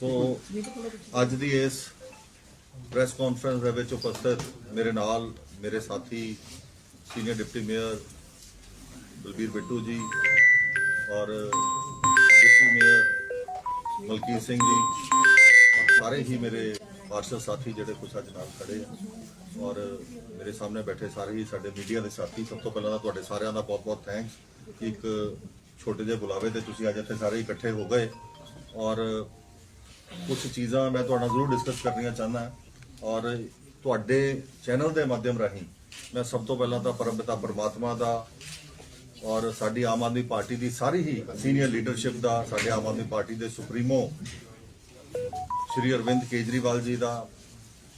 ਸੋ ਅੱਜ ਦੀ ਇਸ press conference ਦੇ ਵਿੱਚ ਉਪਸਥਿਤ ਮੇਰੇ ਨਾਲ ਮੇਰੇ ਸਾਥੀ senior deputy mayor Balbir Bittu ji ਔਰ ਡਿਪਟੀ ਮੇਅਰ ਮਲਕੀਤ ਸਿੰਘ ਜੀ ਔਰ ਸਾਰੇ ਹੀ ਮੇਰੇ ਪਾਰਸ਼ਦ ਸਾਥੀ ਜਿਹੜੇ ਕੁਛ ਅੱਜ ਨਾਲ ਖੜੇ ਆ ਔਰ ਮੇਰੇ ਸਾਹਮਣੇ ਬੈਠੇ ਸਾਰੇ ਹੀ ਸਾਡੇ ਮੀਡੀਆ ਦੇ ਸਾਥੀ। ਸਭ ਤੋਂ ਪਹਿਲਾਂ ਤਾਂ ਤੁਹਾਡੇ ਸਾਰਿਆਂ ਦਾ ਬਹੁਤ-ਬਹੁਤ ਥੈਂਕਸ ਕਿ ਇੱਕ ਛੋਟੇ ਜਿਹੇ ਬੁਲਾਵੇ ਤੇ ਤੁਸੀਂ ਅੱਜ ਇੱਥੇ ਸਾਰੇ ਇਕੱਠੇ ਹੋ ਗਏ ਔਰ ਕੁਝ ਚੀਜ਼ਾਂ ਮੈਂ ਤੁਹਾਡਾ ਜ਼ਰੂਰ ਡਿਸਕਸ ਕਰਨੀਆਂ ਚਾਹੁੰਦਾ ਔਰ ਤੁਹਾਡੇ ਚੈਨਲ ਦੇ ਮਾਧਿਅਮ ਰਾਹੀਂ ਮੈਂ ਸਭ ਤੋਂ ਪਹਿਲਾਂ ਤਾਂ ਪਰਮਪਿਤਾ ਪਰਮਾਤਮਾ ਦਾ ਔਰ ਸਾਡੀ ਆਮ ਆਦਮੀ ਪਾਰਟੀ ਦੀ ਸਾਰੀ ਹੀ ਸੀਨੀਅਰ ਲੀਡਰਸ਼ਿਪ ਦਾ, ਸਾਡੇ ਆਮ ਆਦਮੀ ਪਾਰਟੀ ਦੇ ਸੁਪਰੀਮੋ ਸ਼੍ਰੀ ਅਰਵਿੰਦ ਕੇਜਰੀਵਾਲ ਜੀ ਦਾ,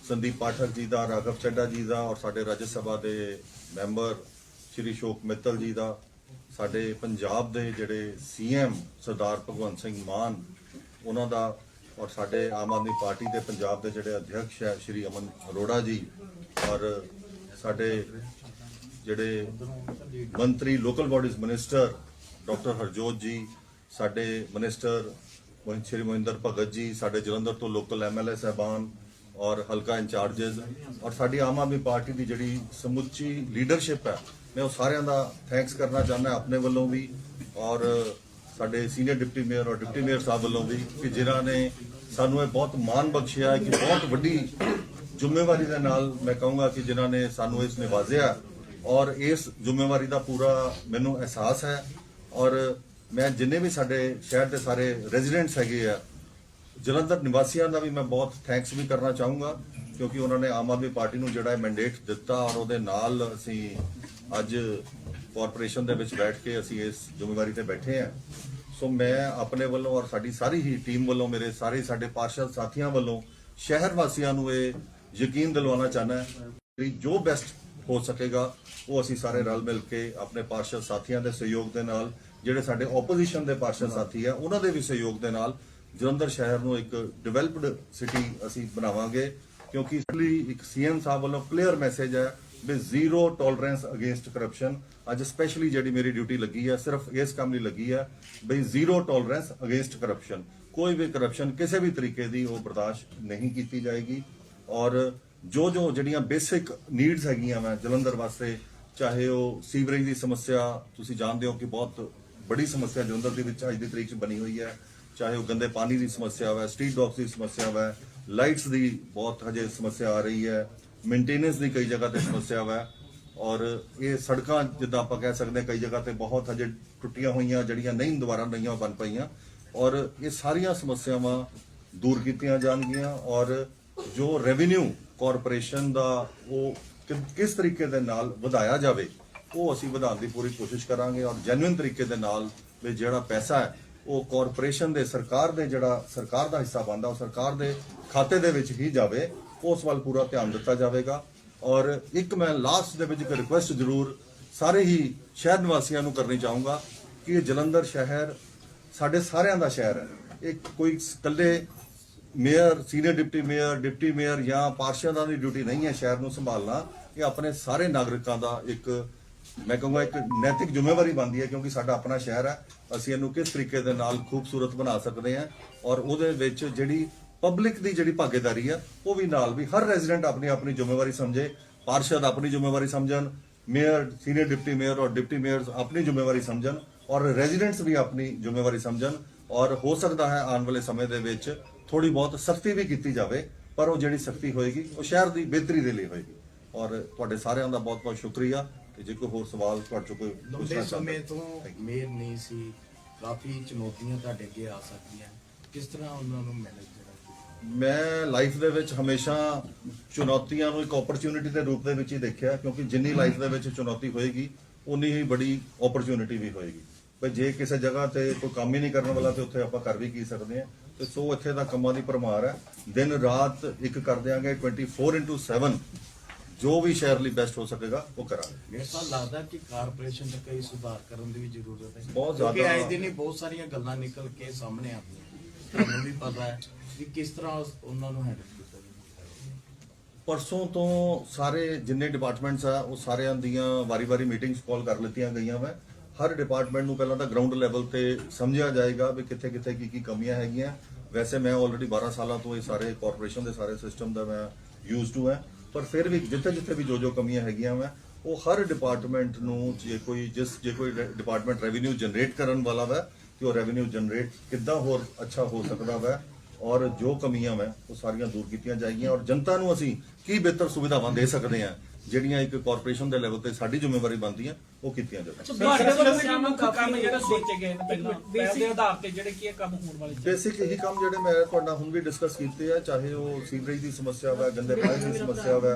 ਸੰਦੀਪ ਪਾਠਕ ਜੀ ਦਾ, ਰਾਘਵ ਚੱਡਾ ਜੀ ਦਾ ਔਰ ਸਾਡੇ ਰਾਜ ਸਭਾ ਦੇ ਮੈਂਬਰ ਸ਼੍ਰੀ ਸ਼ੋਕ ਮਿੱਤਲ ਜੀ ਦਾ, ਸਾਡੇ ਪੰਜਾਬ ਦੇ ਜਿਹੜੇ ਸੀਐਮ ਸਰਦਾਰ ਭਗਵੰਤ ਸਿੰਘ ਮਾਨ, ਉਹਨਾਂ ਦਾ ਔਰ ਸਾਡੇ ਆਮ ਆਦਮੀ ਪਾਰਟੀ ਦੇ ਪੰਜਾਬ ਦੇ ਜਿਹੜੇ ਅਧਿਕਸ਼ ਹੈ ਸ਼੍ਰੀ ਅਮਨ ਅਰੋੜਾ ਜੀ ਔਰ ਸਾਡੇ ਜਿਹੜੇ ਮੰਤਰੀ local bodies minister doctor Harjot ji, ਸਾਡੇ ਮਿਨਿਸਟਰ ਸ਼੍ਰੀ ਮੋਹਿੰਦਰ ਭਗਤ ਜੀ, ਸਾਡੇ ਜਲੰਧਰ ਤੋਂ ਲੋਕਲ ਐਮਐਲਏ ਸਹਿਬਾਨ ਔਰ ਹਲਕਾ ਇੰਚਾਰਜਸ ਔਰ ਸਾਡੀ ਆਮ ਆਦਮੀ ਪਾਰਟੀ ਦੀ ਜਿਹੜੀ ਸਮੁੱਚੀ ਲੀਡਰਸ਼ਿਪ ਹੈ, ਮੈਂ ਉਹ ਸਾਰਿਆਂ ਦਾ ਥੈਂਕਸ ਕਰਨਾ ਚਾਹੁੰਦਾ, ਆਪਣੇ ਵੱਲੋਂ ਵੀ ਔਰ ਸਾਡੇ ਸੀਨੀਅਰ ਡਿਪਟੀ ਮੇਅਰ ਔਰ ਡਿਪਟੀ ਮੇਅਰ ਸਾਹਿਬ ਵੱਲੋਂ ਵੀ ਕਿ ਜਿਨ੍ਹਾਂ ਨੇ ਸਾਨੂੰ ਇਹ ਬਹੁਤ ਮਾਣ ਬਖਸ਼ਿਆ ਕਿ ਬਹੁਤ ਵੱਡੀ ਜ਼ਿੰਮੇਵਾਰੀ ਦੇ ਨਾਲ ਮੈਂ ਕਹੂੰਗਾ ਕਿ ਜਿਨ੍ਹਾਂ ਨੇ ਸਾਨੂੰ ਇਸ ਨਿਵਾਜ਼ਿਆ ਔਰ ਇਸ ਜ਼ਿੰਮੇਵਾਰੀ ਦਾ ਪੂਰਾ ਮੈਨੂੰ ਅਹਿਸਾਸ ਹੈ ਔਰ ਮੈਂ ਜਿੰਨੇ ਵੀ ਸਾਡੇ ਸ਼ਹਿਰ ਦੇ ਸਾਰੇ ਰੈਜ਼ੀਡੈਂਟਸ ਹੈਗੇ ਆ, ਜਲੰਧਰ ਨਿਵਾਸੀਆਂ ਦਾ ਵੀ ਮੈਂ ਬਹੁਤ ਥੈਂਕਸ ਵੀ ਕਰਨਾ ਚਾਹੂੰਗਾ ਕਿਉਂਕਿ ਉਹਨਾਂ ਨੇ ਆਮ ਆਦਮੀ ਪਾਰਟੀ ਨੂੰ ਜਿਹੜਾ ਮੈਂਡੇਟ ਦਿੱਤਾ ਔਰ ਉਹਦੇ ਨਾਲ ਅਸੀਂ ਅੱਜ ਕਾਰਪੋਰੇਸ਼ਨ ਦੇ ਵਿੱਚ ਬੈਠ ਕੇ ਅਸੀਂ ਇਸ ਜ਼ਿੰਮੇਵਾਰੀ ਤੇ ਬੈਠੇ ਆ ਸੋ ਮੈਂ ਆਪਣੇ ਵੱਲੋਂ ਔਰ ਸਾਡੀ ਸਾਰੀ ਹੀ ਟੀਮ ਵੱਲੋਂ, ਮੇਰੇ ਸਾਰੇ ਸਾਡੇ ਪਾਰਸ਼ਦ ਸਾਥੀਆਂ ਵੱਲੋਂ, ਸ਼ਹਿਰ ਵਾਸੀਆਂ ਨੂੰ ਇਹ ਯਕੀਨ ਦਿਲਵਾਉਣਾ ਚਾਹਨਾ ਕਿ ਜੋ ਬੈਸਟ ਹੋ ਸਕੇਗਾ, ਉਹ ਅਸੀਂ ਸਾਰੇ ਰਲ ਮਿਲ ਕੇ ਆਪਣੇ ਪਾਰਸ਼ਦ ਸਾਥੀਆਂ ਦੇ ਸਹਿਯੋਗ ਦੇ ਨਾਲ, ਜਿਹੜੇ ਸਾਡੇ ਆਪੋਜੀਸ਼ਨ ਦੇ ਪਾਰਸ਼ਦ ਸਾਥੀ ਆ, ਉਹਨਾਂ ਦੇ ਵੀ ਸਹਿਯੋਗ ਦੇ ਨਾਲ ਜਲੰਧਰ ਸ਼ਹਿਰ ਨੂੰ ਇੱਕ ਡਿਵੈਲਪਡ ਸਿਟੀ ਅਸੀਂ ਬਣਾਵਾਂਗੇ। ਕਿਉਂਕਿ ਇਸ ਲਈ ਇੱਕ ਸੀਐਮ ਸਾਹਿਬ ਵੱਲੋਂ ਕਲੀਅਰ ਮੈਸੇਜ ਹੈ ਵੀ ਜ਼ੀਰੋ ਟੋਲਰੈਂਸ ਅਗੇਂਸਟ ਕਰਪਸ਼ਨ ਅੱਜ ਸਪੈਸ਼ਲੀ ਜਿਹੜੀ ਮੇਰੀ ਡਿਊਟੀ ਲੱਗੀ ਹੈ ਸਿਰਫ ਇਸ ਕੰਮ ਲਈ ਲੱਗੀ ਹੈ ਬਈ ਜ਼ੀਰੋ ਟੋਲਰੈਂਸ ਅਗੇਂਸਟ ਕਰਪਸ਼ਨ ਕੋਈ ਵੀ ਕਰਪਸ਼ਨ ਕਿਸੇ ਵੀ ਤਰੀਕੇ ਦੀ ਉਹ ਬਰਦਾਸ਼ਤ ਨਹੀਂ ਕੀਤੀ ਜਾਏਗੀ ਔਰ ਜੋ ਜੋ ਜਿਹੜੀਆਂ ਬੇਸਿਕ ਨੀਡਸ ਹੈਗੀਆਂ ਮੈਂ ਜਲੰਧਰ ਵਾਸਤੇ ਚਾਹੇ ਉਹ ਸੀਵਰੇਜ ਦੀ ਸਮੱਸਿਆ ਤੁਸੀਂ ਜਾਣਦੇ ਹੋ ਕਿ ਬਹੁਤ ਬੜੀ ਸਮੱਸਿਆ ਜਲੰਧਰ ਦੇ ਵਿੱਚ ਅੱਜ ਦੀ ਤਰੀਕ 'ਚ ਬਣੀ ਹੋਈ ਹੈ ਚਾਹੇ ਉਹ ਗੰਦੇ ਪਾਣੀ ਦੀ ਸਮੱਸਿਆ ਹੈ ਸਟਰੀਟ ਡੌਗਸ ਦੀ ਸਮੱਸਿਆ ਹੈ ਲਾਈਟਸ ਦੀ ਬਹੁਤ ਹਜੇ ਸਮੱਸਿਆ ਆ ਰਹੀ ਹੈ ਮੇਨਟੇਨੈਂਸ ਦੀ ਕਈ ਜਗ੍ਹਾ ਤੇ ਸਮੱਸਿਆ ਵਾ। ਔਰ ਇਹ ਸੜਕਾਂ, ਜਿੱਦਾਂ ਆਪਾਂ ਕਹਿ ਸਕਦੇ ਹਾਂ, ਕਈ ਜਗ੍ਹਾ ਤੇ ਬਹੁਤ ਹਜੇ ਟੁੱਟੀਆਂ ਹੋਈਆਂ, ਜਿਹੜੀਆਂ ਨਹੀਂ ਦੁਬਾਰਾ ਨਹੀਂਆਂ ਬਣ ਪਈਆਂ। ਔਰ ਇਹ ਸਾਰੀਆਂ ਸਮੱਸਿਆਵਾਂ ਦੂਰ ਕੀਤੀਆਂ ਜਾਣਗੀਆਂ। ਔਰ ਜੋ ਰੈਵਨਿਊ ਕਾਰਪੋਰੇਸ਼ਨ ਦਾ ਉਹ ਕਿਸ ਤਰੀਕੇ ਦੇ ਨਾਲ ਵਧਾਇਆ ਜਾਵੇ, ਉਹ ਅਸੀਂ ਵਧਾਉਣ ਦੀ ਪੂਰੀ ਕੋਸ਼ਿਸ਼ ਕਰਾਂਗੇ। ਔਰ ਜੈਨੂਇਨ ਤਰੀਕੇ ਦੇ ਨਾਲ ਵੀ ਜਿਹੜਾ ਪੈਸਾ ਹੈ, ਉਹ ਕਾਰਪੋਰੇਸ਼ਨ ਦੇ ਸਰਕਾਰ ਦੇ ਜਿਹੜਾ ਸਰਕਾਰ ਦਾ ਹਿੱਸਾ ਬਣਦਾ, ਉਹ ਸਰਕਾਰ ਦੇ ਖਾਤੇ ਦੇ ਵਿੱਚ ਹੀ ਜਾਵੇ। ਉਸ ਵੱਲ ਪੂਰਾ ਧਿਆਨ ਦਿੱਤਾ ਜਾਵੇਗਾ। ਔਰ ਇੱਕ ਮੈਂ ਲਾਸਟ ਦੇ ਵਿੱਚ ਇੱਕ ਰਿਕੁਐਸਟ ਜ਼ਰੂਰ ਸਾਰੇ ਹੀ ਸ਼ਹਿਰ ਨਿਵਾਸੀਆਂ ਨੂੰ ਕਰਨੀ ਚਾਹੂੰਗਾ ਕਿ ਜਲੰਧਰ ਸ਼ਹਿਰ ਸਾਡੇ ਸਾਰਿਆਂ ਦਾ ਸ਼ਹਿਰ ਹੈ। ਇਹ ਕੋਈ ਇਕੱਲੇ mayor senior deputy mayor deputy mayor ਜਾਂ ਪਾਰਸ਼ਦਾਂ ਦੀ ਡਿਊਟੀ ਨਹੀਂ ਹੈ ਸ਼ਹਿਰ ਨੂੰ ਸੰਭਾਲਣਾ। ਇਹ ਆਪਣੇ ਸਾਰੇ ਨਾਗਰਿਕਾਂ ਦਾ ਇੱਕ, ਮੈਂ ਕਹੂੰਗਾ ਇੱਕ ਨੈਤਿਕ ਜ਼ਿੰਮੇਵਾਰੀ ਬਣਦੀ ਹੈ ਕਿਉਂਕਿ ਸਾਡਾ ਆਪਣਾ ਸ਼ਹਿਰ ਹੈ। ਅਸੀਂ ਇਹਨੂੰ ਕਿਸ ਤਰੀਕੇ ਦੇ ਨਾਲ ਖੂਬਸੂਰਤ ਬਣਾ ਸਕਦੇ ਹਾਂ। ਔਰ ਉਹਦੇ ਵਿੱਚ ਜਿਹੜੀ ਪਬਲਿਕ ਦੀ ਜਿਹੜੀ ਭਾਗੀਦਾਰੀ ਹੈ ਉਹ ਵੀ ਨਾਲ ਵੀ ਹਰ ਰੈਜ਼ੀਡੈਂਟ ਆਪਣੀ ਆਪਣੀ ਜ਼ਿੰਮੇਵਾਰੀ ਸਮਝੇ ਪਾਰਸ਼ਦ ਆਪਣੀ ਜ਼ਿੰਮੇਵਾਰੀ ਸਮਝਣ ਮੇਅਰ ਸੀਨੀਅਰ ਡਿਪਟੀ ਮੇਅਰ ਔਰ ਡਿਪਟੀ ਮੇਅਰਸ ਆਪਣੀ ਜ਼ਿੰਮੇਵਾਰੀ ਸਮਝਣ ਔਰ ਰੈਜ਼ੀਡੈਂਟਸ ਵੀ ਆਪਣੀ ਜ਼ਿੰਮੇਵਾਰੀ ਸਮਝਣ ਔਰ ਹੋ ਸਕਦਾ ਹੈ ਆਉਣ ਵਾਲੇ ਸਮੇਂ ਦੇ ਵਿੱਚ ਥੋੜੀ ਬਹੁਤ ਸਖਤੀ ਵੀ ਕੀਤੀ ਜਾਵੇ ਪਰ ਉਹ ਜਿਹੜੀ ਸਖਤੀ ਹੋਏਗੀ ਉਹ ਸ਼ਹਿਰ ਦੀ ਬਿਹਤਰੀ ਦੇ ਲਈ ਹੋਏਗੀ। ਔਰ ਤੁਹਾਡੇ ਸਾਰਿਆਂ ਦਾ ਬਹੁਤ ਬਹੁਤ ਸ਼ੁਕਰੀਆ ਤੇ ਜੇ ਕੋਈ ਹੋਰ ਸਵਾਲ ਤੁਹਾਡੇ ਚੋਂ ਕੋਈ ਲੰਬੇ ਸਮੇਂ ਤੋਂ ਮੇਰ ਨਹੀਂ ਸੀ ਕਾਫੀ ਚੁਣੌਤੀਆਂ ਤੁਹਾਡੇ ਅੱਗੇ ਆ ਸਕਦੀਆਂ। ਕਿਸ ਤਰ੍ਹਾਂ ਉਹਨਾਂ ਨੂੰ ਮੈਨੇਜ ਮੈਂ ਲਾਈਫ ਦੇ ਵਿੱਚ ਹਮੇਸ਼ਾ ਚੁਣੌਤੀਆਂ ਨੂੰ ਇੱਕ ਓਪਰਚੁਨਿਟੀ ਦੇ ਰੂਪ ਦੇ ਵਿੱਚ ਹੀ ਦੇਖਿਆ ਕਿਉਂਕਿ ਜਿੰਨੀ ਲਾਈਫ ਦੇ ਵਿੱਚ ਚੁਣੌਤੀ ਹੋਏਗੀ ਉਨੀ ਹੀ ਬੜੀ ਓਪਰਚੁਨਿਟੀ ਵੀ ਹੋਏਗੀ। ਪਰ ਜੇ ਕਿਸੇ ਜਗ੍ਹਾ ਤੇ ਕੋਈ ਕੰਮ ਹੀ ਨਹੀਂ ਕਰਨ ਵਾਲਾ ਤੇ ਉੱਥੇ ਆਪਾਂ ਕਰ ਵੀ ਕੀ ਸਕਦੇ ਆ ਤੇ ਸੋ ਇੱਥੇ ਦਾ ਕੰਮਾਂ ਦੀ ਪਰਮਾਰ ਹੈ। ਦਿਨ ਰਾਤ ਇੱਕ ਕਰ ਦਿਆਂਗੇ 24/7 ਜੋ ਵੀ ਸ਼ਹਿਰ ਲਈ ਬੈਸਟ ਹੋ ਸਕੇਗਾ ਉਹ ਕਰਾਂਗੇ। ਮੇਰੇ ਸਾਲ ਲੱਗਦਾ ਕਿ ਕਾਰਪੋਰੇਸ਼ਨ 'ਚ ਕਈ ਸੁਧਾਰ ਕਰਨ ਦੀ ਵੀ ਜ਼ਰੂਰਤ ਹੈ। ਬਹੁਤ ਜ਼ਿਆਦਾ ਕਿਉਂਕਿ ਅੱਜ ਦਿਨ ਹੀ ਬਹੁਤ ਸਾਰੀਆਂ ਗੱਲਾਂ ਨਿਕਲ ਕੇ ਸਾਹਮਣੇ ਆਉਂਦੀਆਂ। ਤੁਹਾਨੂੰ ਵੀ ਪਤਾ ਹੈ ਕਿ ਕਿਸ ਤਰ੍ਹਾਂ ਉਸ- ਉਹਨਾਂ ਨੂੰ ਹੈਂਡਲ ਕੀਤਾ ਜਾਂਦਾ ਪਰਸੋਂ ਤੋਂ ਸਾਰੇ ਜਿੰਨੇ ਡਿਪਾਰਟਮੈਂਟਸ ਆ, ਉਹ ਸਾਰਿਆਂ ਦੀਆਂ ਵਾਰੀ-ਵਾਰੀ ਮੀਟਿੰਗਸ ਕਾਲ ਕਰ ਲਿੱਤੀਆਂ ਗਈਆਂ ਵਾ। ਹਰ ਡਿਪਾਰਟਮੈਂਟ ਨੂੰ ਪਹਿਲਾਂ ਤਾਂ ਗਰਾਊਂਡ ਲੈਵਲ ਤੇ ਸਮਝਿਆ ਜਾਏਗਾ ਵੀ ਕਿੱਥੇ ਕਿੱਥੇ ਕੀ ਕੀ ਕਮੀਆਂ ਹੈਗੀਆਂ। ਵੈਸੇ ਮੈਂ ਆਲਰੇਡੀ 12 ਸਾਲਾਂ ਤੋਂ ਇਹ ਸਾਰੇ ਕਾਰਪੋਰੇਸ਼ਨ ਦੇ ਸਾਰੇ ਸਿਸਟਮ ਦਾ ਮੈਂ ਯੂਜ਼ ਟੂ ਹੈ। ਪਰ ਫਿਰ ਵੀ ਜਿੱਥੇ ਜਿੱਥੇ ਵੀ ਜੋ ਜੋ ਕਮੀਆਂ ਹੈਗੀਆਂ ਵਾ, ਉਹ ਹਰ ਡਿਪਾਰਟਮੈਂਟ ਨੂੰ ਜੇ ਕੋਈ ਜਿਸ ਜੇ ਕੋਈ ਡਿਪਾਰਟਮੈਂਟ ਰੈਵਨਿਊ ਜਨਰੇਟ ਕਰਨ ਵਾਲਾ ਵਾ ਤੇ ਉਹ ਰੈਵਨਿਊ ਜਨਰੇਟ ਕਿੱਦਾਂ ਹੋਰ ਅੱਛਾ ਹੋ ਸਕਦਾ ਵਾ ਔਰ ਜੋ ਕਮੀਆਂ ਵਾ ਉਹ ਸਾਰੀਆਂ ਦੂਰ ਕੀਤੀਆਂ ਜਾਏਗੀਆਂ ਔਰ ਜਨਤਾ ਨੂੰ ਅਸੀਂ ਕੀ ਬਿਹਤਰ ਸੁਵਿਧਾਵਾਂ ਦੇ ਸਕਦੇ ਹਾਂ ਜਿਹੜੀਆਂ ਇੱਕ ਕਾਰਪੋਰੇਸ਼ਨ ਦੇ ਲੈਵਲ ਤੇ ਸਾਡੀ ਜ਼ਿੰਮੇਵਾਰੀ ਬਣਦੀ ਹੈ ਉਹ ਕੀਤੀਆਂ ਜਾਣ। ਤੁਹਾਡੇ ਵੱਲੋਂ ਕੀ ਮੁੱਖ ਕੰਮ ਜਿਹੜੇ ਸੋਚੇ ਗਏ ਨੇ ਪਹਿਲਾਂ? ਦੇ ਆਧਾਰ ਤੇ ਜਿਹੜੇ ਕੀ ਇਹ ਕੰਮ ਹੋਣ ਵਾਲੇ? ਬੇਸਿਕ ਇਹੀ ਕੰਮ ਜਿਹੜੇ ਮੈਂ ਤੁਹਾਡੇ ਹੁਣ ਵੀ ਡਿਸਕਸ ਕੀਤੇ ਆ ਚਾਹੇ ਉਹ ਸੀਵਰੇਜ ਦੀ ਸਮੱਸਿਆ ਵਾ ਗੰਦੇ ਪਾਣੀ ਦੀ ਸਮੱਸਿਆ ਵਾ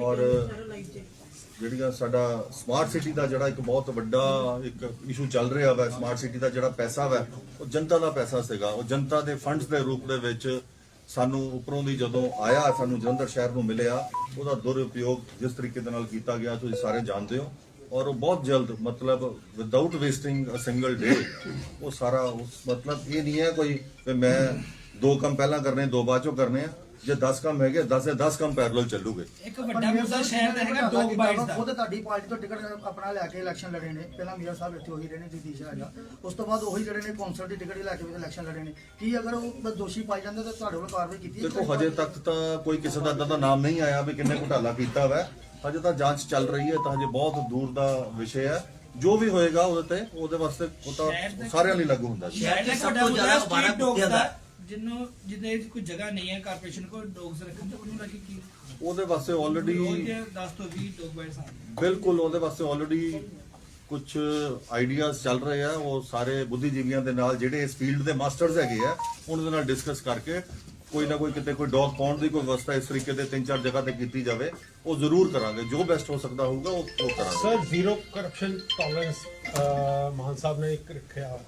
ਔਰ ਜਿਹੜੀਆਂ ਸਾਡਾ ਸਮਾਰਟ ਸਿਟੀ ਦਾ ਜਿਹੜਾ ਇੱਕ ਬਹੁਤ ਵੱਡਾ ਇੱਕ ਇਸ਼ੂ ਚੱਲ ਰਿਹਾ ਵਾ ਸਮਾਰਟ ਸਿਟੀ ਦਾ ਜਿਹੜਾ ਪੈਸਾ ਵਾ, ਉਹ ਜਨਤਾ ਦਾ ਪੈਸਾ ਸੀਗਾ। ਉਹ ਜਨਤਾ ਦੇ ਫੰਡਸ ਦੇ ਰੂਪ ਦੇ ਵਿੱਚ ਸਾਨੂੰ ਉੱਪਰੋਂ ਦੀ ਜਦੋਂ ਆਇਆ, ਸਾਨੂੰ ਜਲੰਧਰ ਸ਼ਹਿਰ ਨੂੰ ਮਿਲਿਆ, ਉਹਦਾ ਦੁਰਉਪਯੋਗ ਜਿਸ ਤਰੀਕੇ ਦੇ ਨਾਲ ਕੀਤਾ ਗਿਆ, ਤੁਸੀਂ ਸਾਰੇ ਜਾਣਦੇ ਹੋ। ਔਰ ਉਹ ਬਹੁਤ ਜਲਦ, ਮਤਲਬ without wasting a single day ਉਹ ਸਾਰਾ ਉਸ ਮਤਲਬ ਇਹ ਨਹੀਂ ਹੈ ਕੋਈ ਵੀ ਮੈਂ ਦੋ ਕੰਮ ਪਹਿਲਾਂ ਕਰਨੇ, ਦੋ ਬਾਅਦ ਚੋਂ ਕਰਨੇ ਆ। ਜੇ 10 ਕੰਮ ਹੈਗੇ 10 ਦੇ 10 ਕੰਮ ਪੈਰਲਲ ਚੱਲੂਗੇ। ਇੱਕ ਵੱਡਾ ਮੁੱਦਾ ਸ਼ਹਿਰ ਦਾ ਹੈਗਾ ਡੌਗ ਬਾਈਟਸ ਦਾ। ਖੁਦ ਤੁਹਾਡੀ ਪਾਰਟੀ ਤੋਂ ਟਿਕਟ ਆਪਣਾ ਲੈ ਕੇ ਇਲੈਕਸ਼ਨ ਲੜੇ ਨੇ। ਪਹਿਲਾਂ ਮੀਰ ਸਾਹਿਬ ਇੱਥੇ ਉਹੀ ਰਹੇ ਨੇ ਜਗਦੀਸ਼ ਰਾਜਾ ਉਸ ਤੋਂ ਬਾਅਦ ਉਹੀ ਜਿਹੜੇ ਨੇ ਕੌਂਸਲ ਦੀ ਟਿਕਟ ਲੈ ਕੇ ਵੀ ਇਲੈਕਸ਼ਨ ਲੜੇ ਨੇ। ਕੀ ਅਗਰ ਉਹ ਦੋਸ਼ੀ ਪਾਈ ਜਾਂਦੇ ਤਾਂ ਤੁਹਾਡੇ ਵੱਲੋਂ ਕਾਰਵਾਈ ਕੀਤੀ? ਦੇਖੋ ਹਜੇ ਤੱਕ ਤਾਂ ਕੋਈ ਕਿਸੇ ਦਾ ਏਦਾਂ ਦਾ ਨਾਮ ਨਹੀਂ ਆਇਆ ਵੀ ਕਿੰਨੇ ਘੁਟਾਲਾ ਕੀਤਾ ਵਾ। ਹਜੇ ਤਾਂ ਜਾਂਚ ਚੱਲ ਰਹੀ ਹੈ ਤਾਂ ਹਜੇ ਬਹੁਤ ਦੂਰ ਦਾ ਵਿਸ਼ੇ ਹੈ। ਜੋ ਵੀ ਹੋਏਗਾ ਉਹਦੇ ਤੇ ਉਹਦੇ ਵਾਸਤੇ ਉਹ ਤਾਂ ਸਾਰਿਆਂ ਲਈ ਲਾਗੂ ਹੁੰਦਾ ਜੀ। ਦਾ ਸਭ ਵੱਡਾ ਤੋਂ ਜ਼ਿਆਦਾ ਸਟਰੀਟ ਅਵਾਰਾ ਡੌਗ ਕੁੱਤਿਆਂ ਦਾ। ਜਿਹਨੂੰ ਜਿਹਦੇ ਕੋਈ ਜਗ੍ਹਾ ਨਹੀਂ ਹੈ ਕਾਰਪੋਰੇਸ਼ਨ ਕੋਲ ਡੌਗਸ ਰੱਖਣ ਤੇ ਉਹਨੂੰ ਲੱਗੇ ਕੀ ਉਹਦੇ ਵਾਸਤੇ ਆਲਰੇਡੀ ਦੇ 10 ਤੋਂ 20 ਡੌਗ ਬਾਈਟਸ ਆ ਬਿਲਕੁਲ ਉਹਦੇ ਵਾਸਤੇ ਆਲਰੇਡੀ ਕੁਝ ਆਈਡੀਆਜ਼ ਚੱਲ ਰਹੇ ਆ। ਉਹ ਸਾਰੇ ਬੁੱਧੀਜੀਵੀਆਂ ਦੇ ਨਾਲ ਜਿਹੜੇ ਇਸ ਫੀਲਡ ਦੇ ਮਾਸਟਰਸ ਹੈਗੇ ਆ ਉਹਨਾਂ ਦੇ ਨਾਲ ਡਿਸਕਸ ਕਰਕੇ ਕੋਈ ਨਾ ਕੋਈ ਕਿਤੇ ਕੋਈ ਡੌਗ ਪਾਉਣ ਦੀ ਕੋਈ ਵਿਵਸਥਾ ਇਸ ਤਰੀਕੇ ਦੇ ਤਿੰਨ ਚਾਰ ਜਗ੍ਹਾ ਤੇ ਕੀਤੀ ਜਾਵੇ ਉਹ ਜ਼ਰੂਰ ਕਰਾਂਗੇ। ਜੋ ਬੈਸਟ ਹੋ ਸਕਦਾ ਹੋਊਗਾ ਉਹ ਉਹ ਕਰਾਂਗੇ। Sir zero corruption tolerance Mann ਸਾਹਿਬ ਨੇ ਇੱਕ ਰੱਖਿਆ।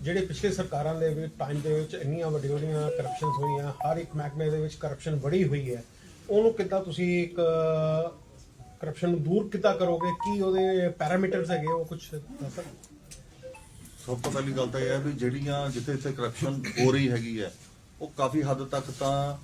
ਜਿਹੜੇ ਪਿਛਲੇ ਸਰਕਾਰਾਂ ਦੇ ਵਿੱਚ ਟਾਈਮ ਦੇ ਵਿੱਚ ਇੰਨੀਆਂ ਵੱਡੀਆਂ ਵੱਡੀਆਂ ਕਰਪਸ਼ਨਸ ਹੋਈਆਂ, ਹਰ ਇੱਕ ਮਹਿਕਮੇ ਦੇ ਵਿੱਚ ਕਰਪਸ਼ਨ ਬੜੀ ਹੋਈ ਹੈ। ਉਹਨੂੰ ਕਿੱਦਾਂ ਤੁਸੀਂ ਇੱਕ ਕਰਪਸ਼ਨ ਨੂੰ ਦੂਰ ਕਿੱਦਾਂ ਕਰੋਗੇ? ਕੀ ਉਹਦੇ ਪੈਰਾਮੀਟਰਸ ਹੈਗੇ? ਉਹ ਕੁਝ ਦੱਸ। ਸਕਦੇ ਸਭ ਤੋਂ ਪਹਿਲੀ ਗੱਲ ਤਾਂ ਇਹ ਹੈ ਵੀ ਜਿਹੜੀਆਂ ਜਿੱਥੇ ਜਿੱਥੇ ਕਰਪਸ਼ਨ ਹੋ ਰਹੀ ਹੈਗੀ ਹੈ, ਉਹ ਕਾਫੀ ਹੱਦ ਤੱਕ ਤਾਂ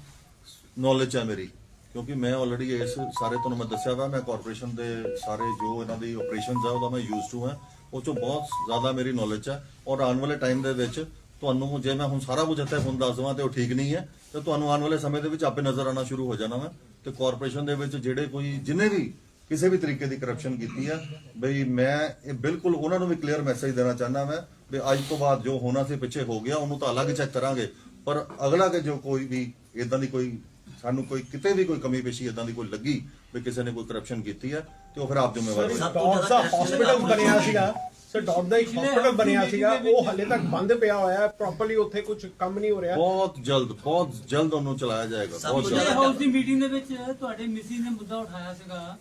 ਨੌਲੇਜ ਹੈ ਮੇਰੀ। ਕਿਉਂਕਿ ਮੈਂ ਆਲਰੇਡੀ ਇਸ ਸਾਰੇ, ਤੁਹਾਨੂੰ ਮੈਂ ਦੱਸਿਆ ਵਾ, ਮੈਂ ਕਾਰਪੋਰੇਸ਼ਨ ਦੇ ਸਾਰੇ ਜੋ ਇਹਨਾਂ ਦੀ ਆਪਰੇਸ਼ਨਸ ਆ, ਉਹਦਾ ਮੈਂ ਯੂਜ਼ ਟੂ ਹਾਂ। ਉਹ ਚੋਂ ਬਹੁਤ ਜ਼ਿਆਦਾ ਮੇਰੀ ਨੌਲੇਜ ਹੈ ਔਰ ਆਉਣ ਵਾਲੇ ਟਾਈਮ ਦੇ ਵਿੱਚ ਤੁਹਾਨੂੰ ਜੇ ਮੈਂ ਹੁਣ ਸਾਰਾ ਕੁਝ ਇੱਥੇ ਹੁਣ ਦੱਸ ਦਵਾਂ ਤੇ ਉਹ ਠੀਕ ਨਹੀਂ ਹੈ, ਤੇ ਤੁਹਾਨੂੰ ਆਉਣ ਵਾਲੇ ਸਮੇਂ ਦੇ ਵਿੱਚ ਆਪੇ ਨਜ਼ਰ ਆਉਣਾ ਸ਼ੁਰੂ ਹੋ ਜਾਣਾ ਵਾ। ਤੇ ਕਾਰਪੋਰੇਸ਼ਨ ਦੇ ਵਿੱਚ ਜਿਹੜੇ ਕੋਈ ਜਿੰਨੇ ਵੀ ਕਿਸੇ ਵੀ ਤਰੀਕੇ ਦੀ ਕਰਪਸ਼ਨ ਕੀਤੀ ਆ, ਬਈ ਮੈਂ ਇਹ ਬਿਲਕੁਲ ਉਹਨਾਂ ਨੂੰ ਵੀ ਕਲੀਅਰ ਮੈਸੇਜ ਦੇਣਾ ਚਾਹੁੰਦਾ ਮੈਂ ਵੀ ਅੱਜ ਤੋਂ ਬਾਅਦ ਜੋ ਹੋਣਾ ਸੀ, ਪਿੱਛੇ ਹੋ ਗਿਆ, ਉਹਨੂੰ ਤਾਂ ਅਲੱਗ ਚੈੱਕ ਕਰਾਂਗੇ। ਪਰ ਅਗਲਾ ਕੇ ਜੋ ਕੋਈ ਵੀ ਇਦਾਂ ਦੀ ਕੋਈ ਸਾਨੂੰ ਕੋਈ ਕਿਤੇ ਵੀ ਕੋਈ ਕਮੀ ਪੇਸ਼ੀ ਇਦਾਂ ਦੀ ਕੋਈ ਲੱਗੀ ਵੀ ਕਿਸੇ ਨੇ ਕੋਈ ਕਰਪਸ਼ਨ ਕੀਤੀ ਹੈ ਤੇ ਉਹ ਫਿਰ ਆਪ ਜ਼ਿੰਮੇਵਾਰ ਤੋਂ ਡੌਗ ਦਾ ਜ਼ਿਆਦਾ ਹਸਪੀਟਲ ਬਣਿਆ ਸੀਗਾ। ਸਰ ਡੌਗ ਦਾ ਇੱਕ ਹਸਪੀਟਲ ਬਣਿਆ ਸੀਗਾ ਉਹ ਹਲੇ ਤੱਕ ਬੰਦ ਪਿਆ ਹੋਇਆ ਹੈ ਪ੍ਰੋਪਰਲੀ ਉੱਥੇ ਕੁਝ ਕੰਮ ਨਹੀਂ ਹੋ ਰਿਹਾ। ਬਹੁਤ ਜਲਦ ਬਹੁਤ ਜਲਦ ਉਹਨੂੰ ਚਲਾਇਆ ਜਾਏਗਾ ਬਹੁਤ ਜਲਦ। ਹਾਊਸ ਦੀ ਮੀਟਿੰਗ ਦੇ ਵਿੱਚ ਤੁਹਾਡੇ ਮਿਸੀ ਨੇ ਮੁੱਦਾ ਉਠਾਇਆ ਸੀਗਾ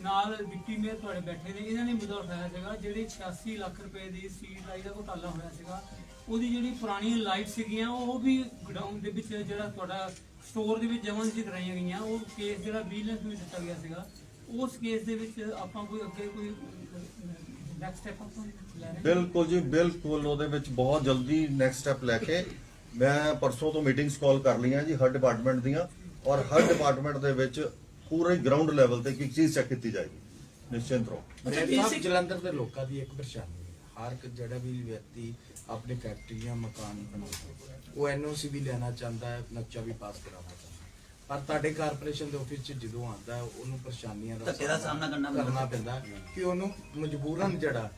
ਨਾਲ ਡਿਪਟੀ ਮੇਅਰ ਤੁਹਾਡੇ ਬੈਠੇ ਨੇ ਇਹਨਾਂ ਨੇ ਮੁੱਦਾ ਉਠਾਇਆ ਸੀਗਾ ਜਿਹੜੀ 86 ਲੱਖ ਰੁਪਏ ਦੀ ਸੀਟ ਲਾਈ ਦਾ ਘੁਟਾਲਾ ਹੋਇਆ ਸੀਗਾ ਉਹਦੀ ਜਿਹੜੀ ਪੁਰਾਣੀਆਂ ਲਾਈਟ ਸੀਗੀਆਂ ਉਹ ਵੀ ਗਡਾਊਨ ਦੇ ਵਿੱਚ ਜਿਹੜਾ ਤੁਹਾਡਾ ਸਟੋਰ ਦੇ ਵਿੱਚ ਜਮ੍ਹਾਂ ਸੀ ਕਰਾਈਆਂ ਗਈਆਂ। ਉਹ ਕੇਸ ਜਿਹੜਾ ਵਿਜੀਲੈਂਸ ਨੂੰ ਦਿੱਤਾ ਗਿਆ ਸੀਗਾ ਉਸ ਕੇਸ ਦੇ ਵਿੱਚ ਆਪਾਂ ਕੋਈ ਅੱਗੇ ਕੋਈ ਨੈਕਸਟ ਸਟੈਪ ਆਪਾਂ ਲੈ ਰਹੇ ਹਾਂ? ਬਿਲਕੁਲ ਜੀ ਬਿਲਕੁਲ। ਉਹਦੇ ਵਿੱਚ ਬਹੁਤ ਜਲਦੀ ਨੈਕਸਟ ਸਟੈਪ ਲੈ ਕੇ ਮੈਂ ਪਰਸੋਂ ਤੋਂ ਮੀਟਿੰਗਸ ਕਾਲ ਕਰ ਲਈਆਂ ਜੀ ਹਰ ਡਿਪਾਰਟਮੈਂਟ ਦੀਆਂ। ਔਰ ਹਰ ਡਿਪਾਰਟਮੈਂਟ ਦੇ ਵਿੱਚ ਪੂਰੇ ਗਰਾਊਂਡ ਲੈਵਲ ਤੇ ਇੱਕ ਚੀਜ਼ ਚੈੱਕ ਕੀਤੀ ਜਾਏਗੀ। ਨਿਸ਼ਚਿੰਤ ਰਹੋ। ਸਾਹਿਬ ਜਲੰਧਰ ਦੇ ਲੋਕਾਂ ਦੀ ਇੱਕ ਪਰੇਸ਼ਾਨੀ ਹੈ। ਹਰ ਇੱਕ ਜਿਹੜਾ ਵੀ ਵਿਅਕਤੀ ਆਪਣੀ ਫੈਕਟਰੀ ਜਾਂ ਮਕਾਨ ਬਣਾਉਂਦਾ ਉਹ ਐਨਓਸੀ ਵੀ ਲੈਣਾ ਚਾਹੁੰਦਾ ਹੈ ਨਕਸ਼ਾ ਵੀ ਪਾਸ ਕਰਾਉਣਾ ਚਾਹੁੰਦਾ। ਪਰ ਤੁਹਾਡੇ ਕਾਰਪੋਰੇਸ਼ਨ ਦੇ ਆਫਿਸ 'ਚ ਜਦੋਂ ਆਉਂਦਾ ਹੈ, ਉਹਨੂੰ ਪਰੇਸ਼ਾਨੀਆਂ ਧੱਕੇ ਦਾ ਸਾਹਮਣਾ ਕਰਨਾ ਪੈਂਦਾ। ਕਰਨਾ ਪੈਂਦਾ ਹੈ ਕਿ ਉਹਨੂੰ ਮਜਬੂਰਨ ਜਿਹੜਾ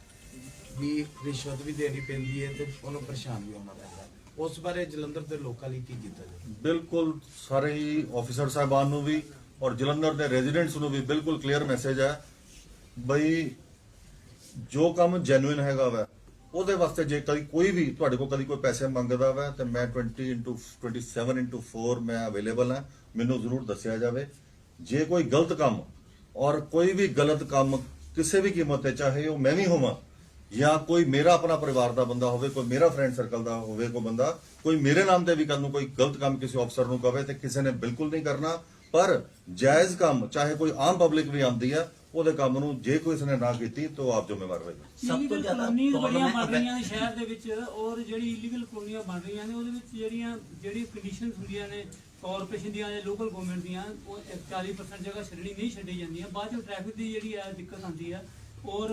ਵੀ ਰਿਸ਼ਵਤ ਵੀ ਦੇਣੀ ਪੈਂਦੀ ਹੈ ਤੇ ਉਹਨੂੰ ਪਰੇਸ਼ਾਨ ਵੀ ਹੋਣਾ ਪੈਂਦਾ ਹੈ। ਉਸ ਬਾਰੇ ਜਲੰਧਰ ਦੇ ਲੋਕਾਂ ਲਈ ਕੀ ਕੀਤਾ ਜਾਵੇ ਬਿਲਕੁਲ ਸਾਰੇ ਹੀ ਆਫੀਸਰ ਸਾਹਿਬਾਨ ਨੂੰ ਵੀ ਔਰ ਜਲੰਧਰ ਦੇ ਰੈਜ਼ੀਡੈਂਟਸ ਨੂੰ ਵੀ ਬਿਲਕੁਲ ਕਲੀਅਰ ਮੈਸੇਜ ਹੈ ਬਈ ਜੋ ਕੰਮ ਜੈਨੂਇਨ ਹੈਗਾ ਵਾ ਉਹਦੇ ਵਾਸਤੇ ਜੇ ਕਦੀ ਕੋਈ ਵੀ ਤੁਹਾਡੇ ਕੋਲ ਕਦੀ ਕੋਈ ਪੈਸੇ ਮੰਗਦਾ ਵਾ, ਤੇ ਮੈਂ 20 27 4 ਮੈਂ ਅਵੇਲੇਬਲ ਹਾਂ, ਮੈਨੂੰ ਜ਼ਰੂਰ ਦੱਸਿਆ ਜਾਵੇ। ਜੇ ਕੋਈ ਗਲਤ ਕੰਮ ਔਰ ਕੋਈ ਵੀ ਗਲਤ ਕੰਮ ਕਿਸੇ ਵੀ ਕੀਮਤ ਤੇ, ਚਾਹੇ ਉਹ ਮੈਂ ਵੀ ਹੋਵਾਂ ਜਾਂ ਕੋਈ ਮੇਰਾ ਆਪਣਾ ਪਰਿਵਾਰ ਦਾ ਬੰਦਾ ਹੋਵੇ, ਕੋਈ ਮੇਰਾ ਫਰੈਂਡ ਸਰਕਲ ਦਾ ਹੋਵੇ ਕੋਈ ਬੰਦਾ, ਕੋਈ ਮੇਰੇ ਨਾਮ ਤੇ ਵੀ ਕੱਲ ਨੂੰ ਕੋਈ ਗਲਤ ਕੰਮ ਕਿਸੇ ਅਫਸਰ ਨੂੰ ਕਵੇ ਤੇ ਕਿਸੇ ਨੇ ਬਿਲਕੁਲ ਨਹੀਂ ਕਰਨਾ। ਪਰ ਜਾਇਜ਼ ਕੰਮ ਚਾਹੇ ਕੋਈ ਆਮ ਪਬਲਿਕ ਵੀ ਆਉਂਦੀ ਹੈ ਉਹਦੇ ਕੰਮ ਨੂੰ ਜੇ ਕੋਈ ਇਸਨੇ ਨਾ ਕੀਤੀ ਤਾਂ ਉਹ ਆਪ ਜ਼ਿੰਮੇਵਾਰ ਹੋਏਗਾ। ਸਭ ਤੋਂ ਜ਼ਿਆਦਾ ਕਲੋਨੀਆਂ ਬਣ ਰਹੀਆਂ ਨੇ ਸ਼ਹਿਰ ਦੇ ਵਿੱਚ ਔਰ ਜਿਹੜੀ ਇਲੀਗਲ ਕਲੋਨੀਆਂ ਬਣ ਰਹੀਆਂ ਨੇ ਉਹਦੇ ਵਿੱਚ ਜਿਹੜੀਆਂ ਜਿਹੜੀ ਕੰਡੀਸ਼ਨਸ ਹੁੰਦੀਆਂ ਨੇ ਕਾਰਪੋਰੇਸ਼ਨ ਦੀਆਂ ਜਾਂ ਲੋਕਲ ਗਵਰਨਮੈਂਟ ਦੀਆਂ ਉਹ 40% ਜਗ੍ਹਾ ਛੱਡਣੀ ਨਹੀਂ ਛੱਡੀ ਜਾਂਦੀਆਂ। ਬਾਅਦ ਵਿੱਚ ਟ੍ਰੈਫਿਕ ਦੀ ਜਿਹੜੀ ਹੈ ਦਿੱਕਤ ਆਉਂਦੀ ਹੈ ਔਰ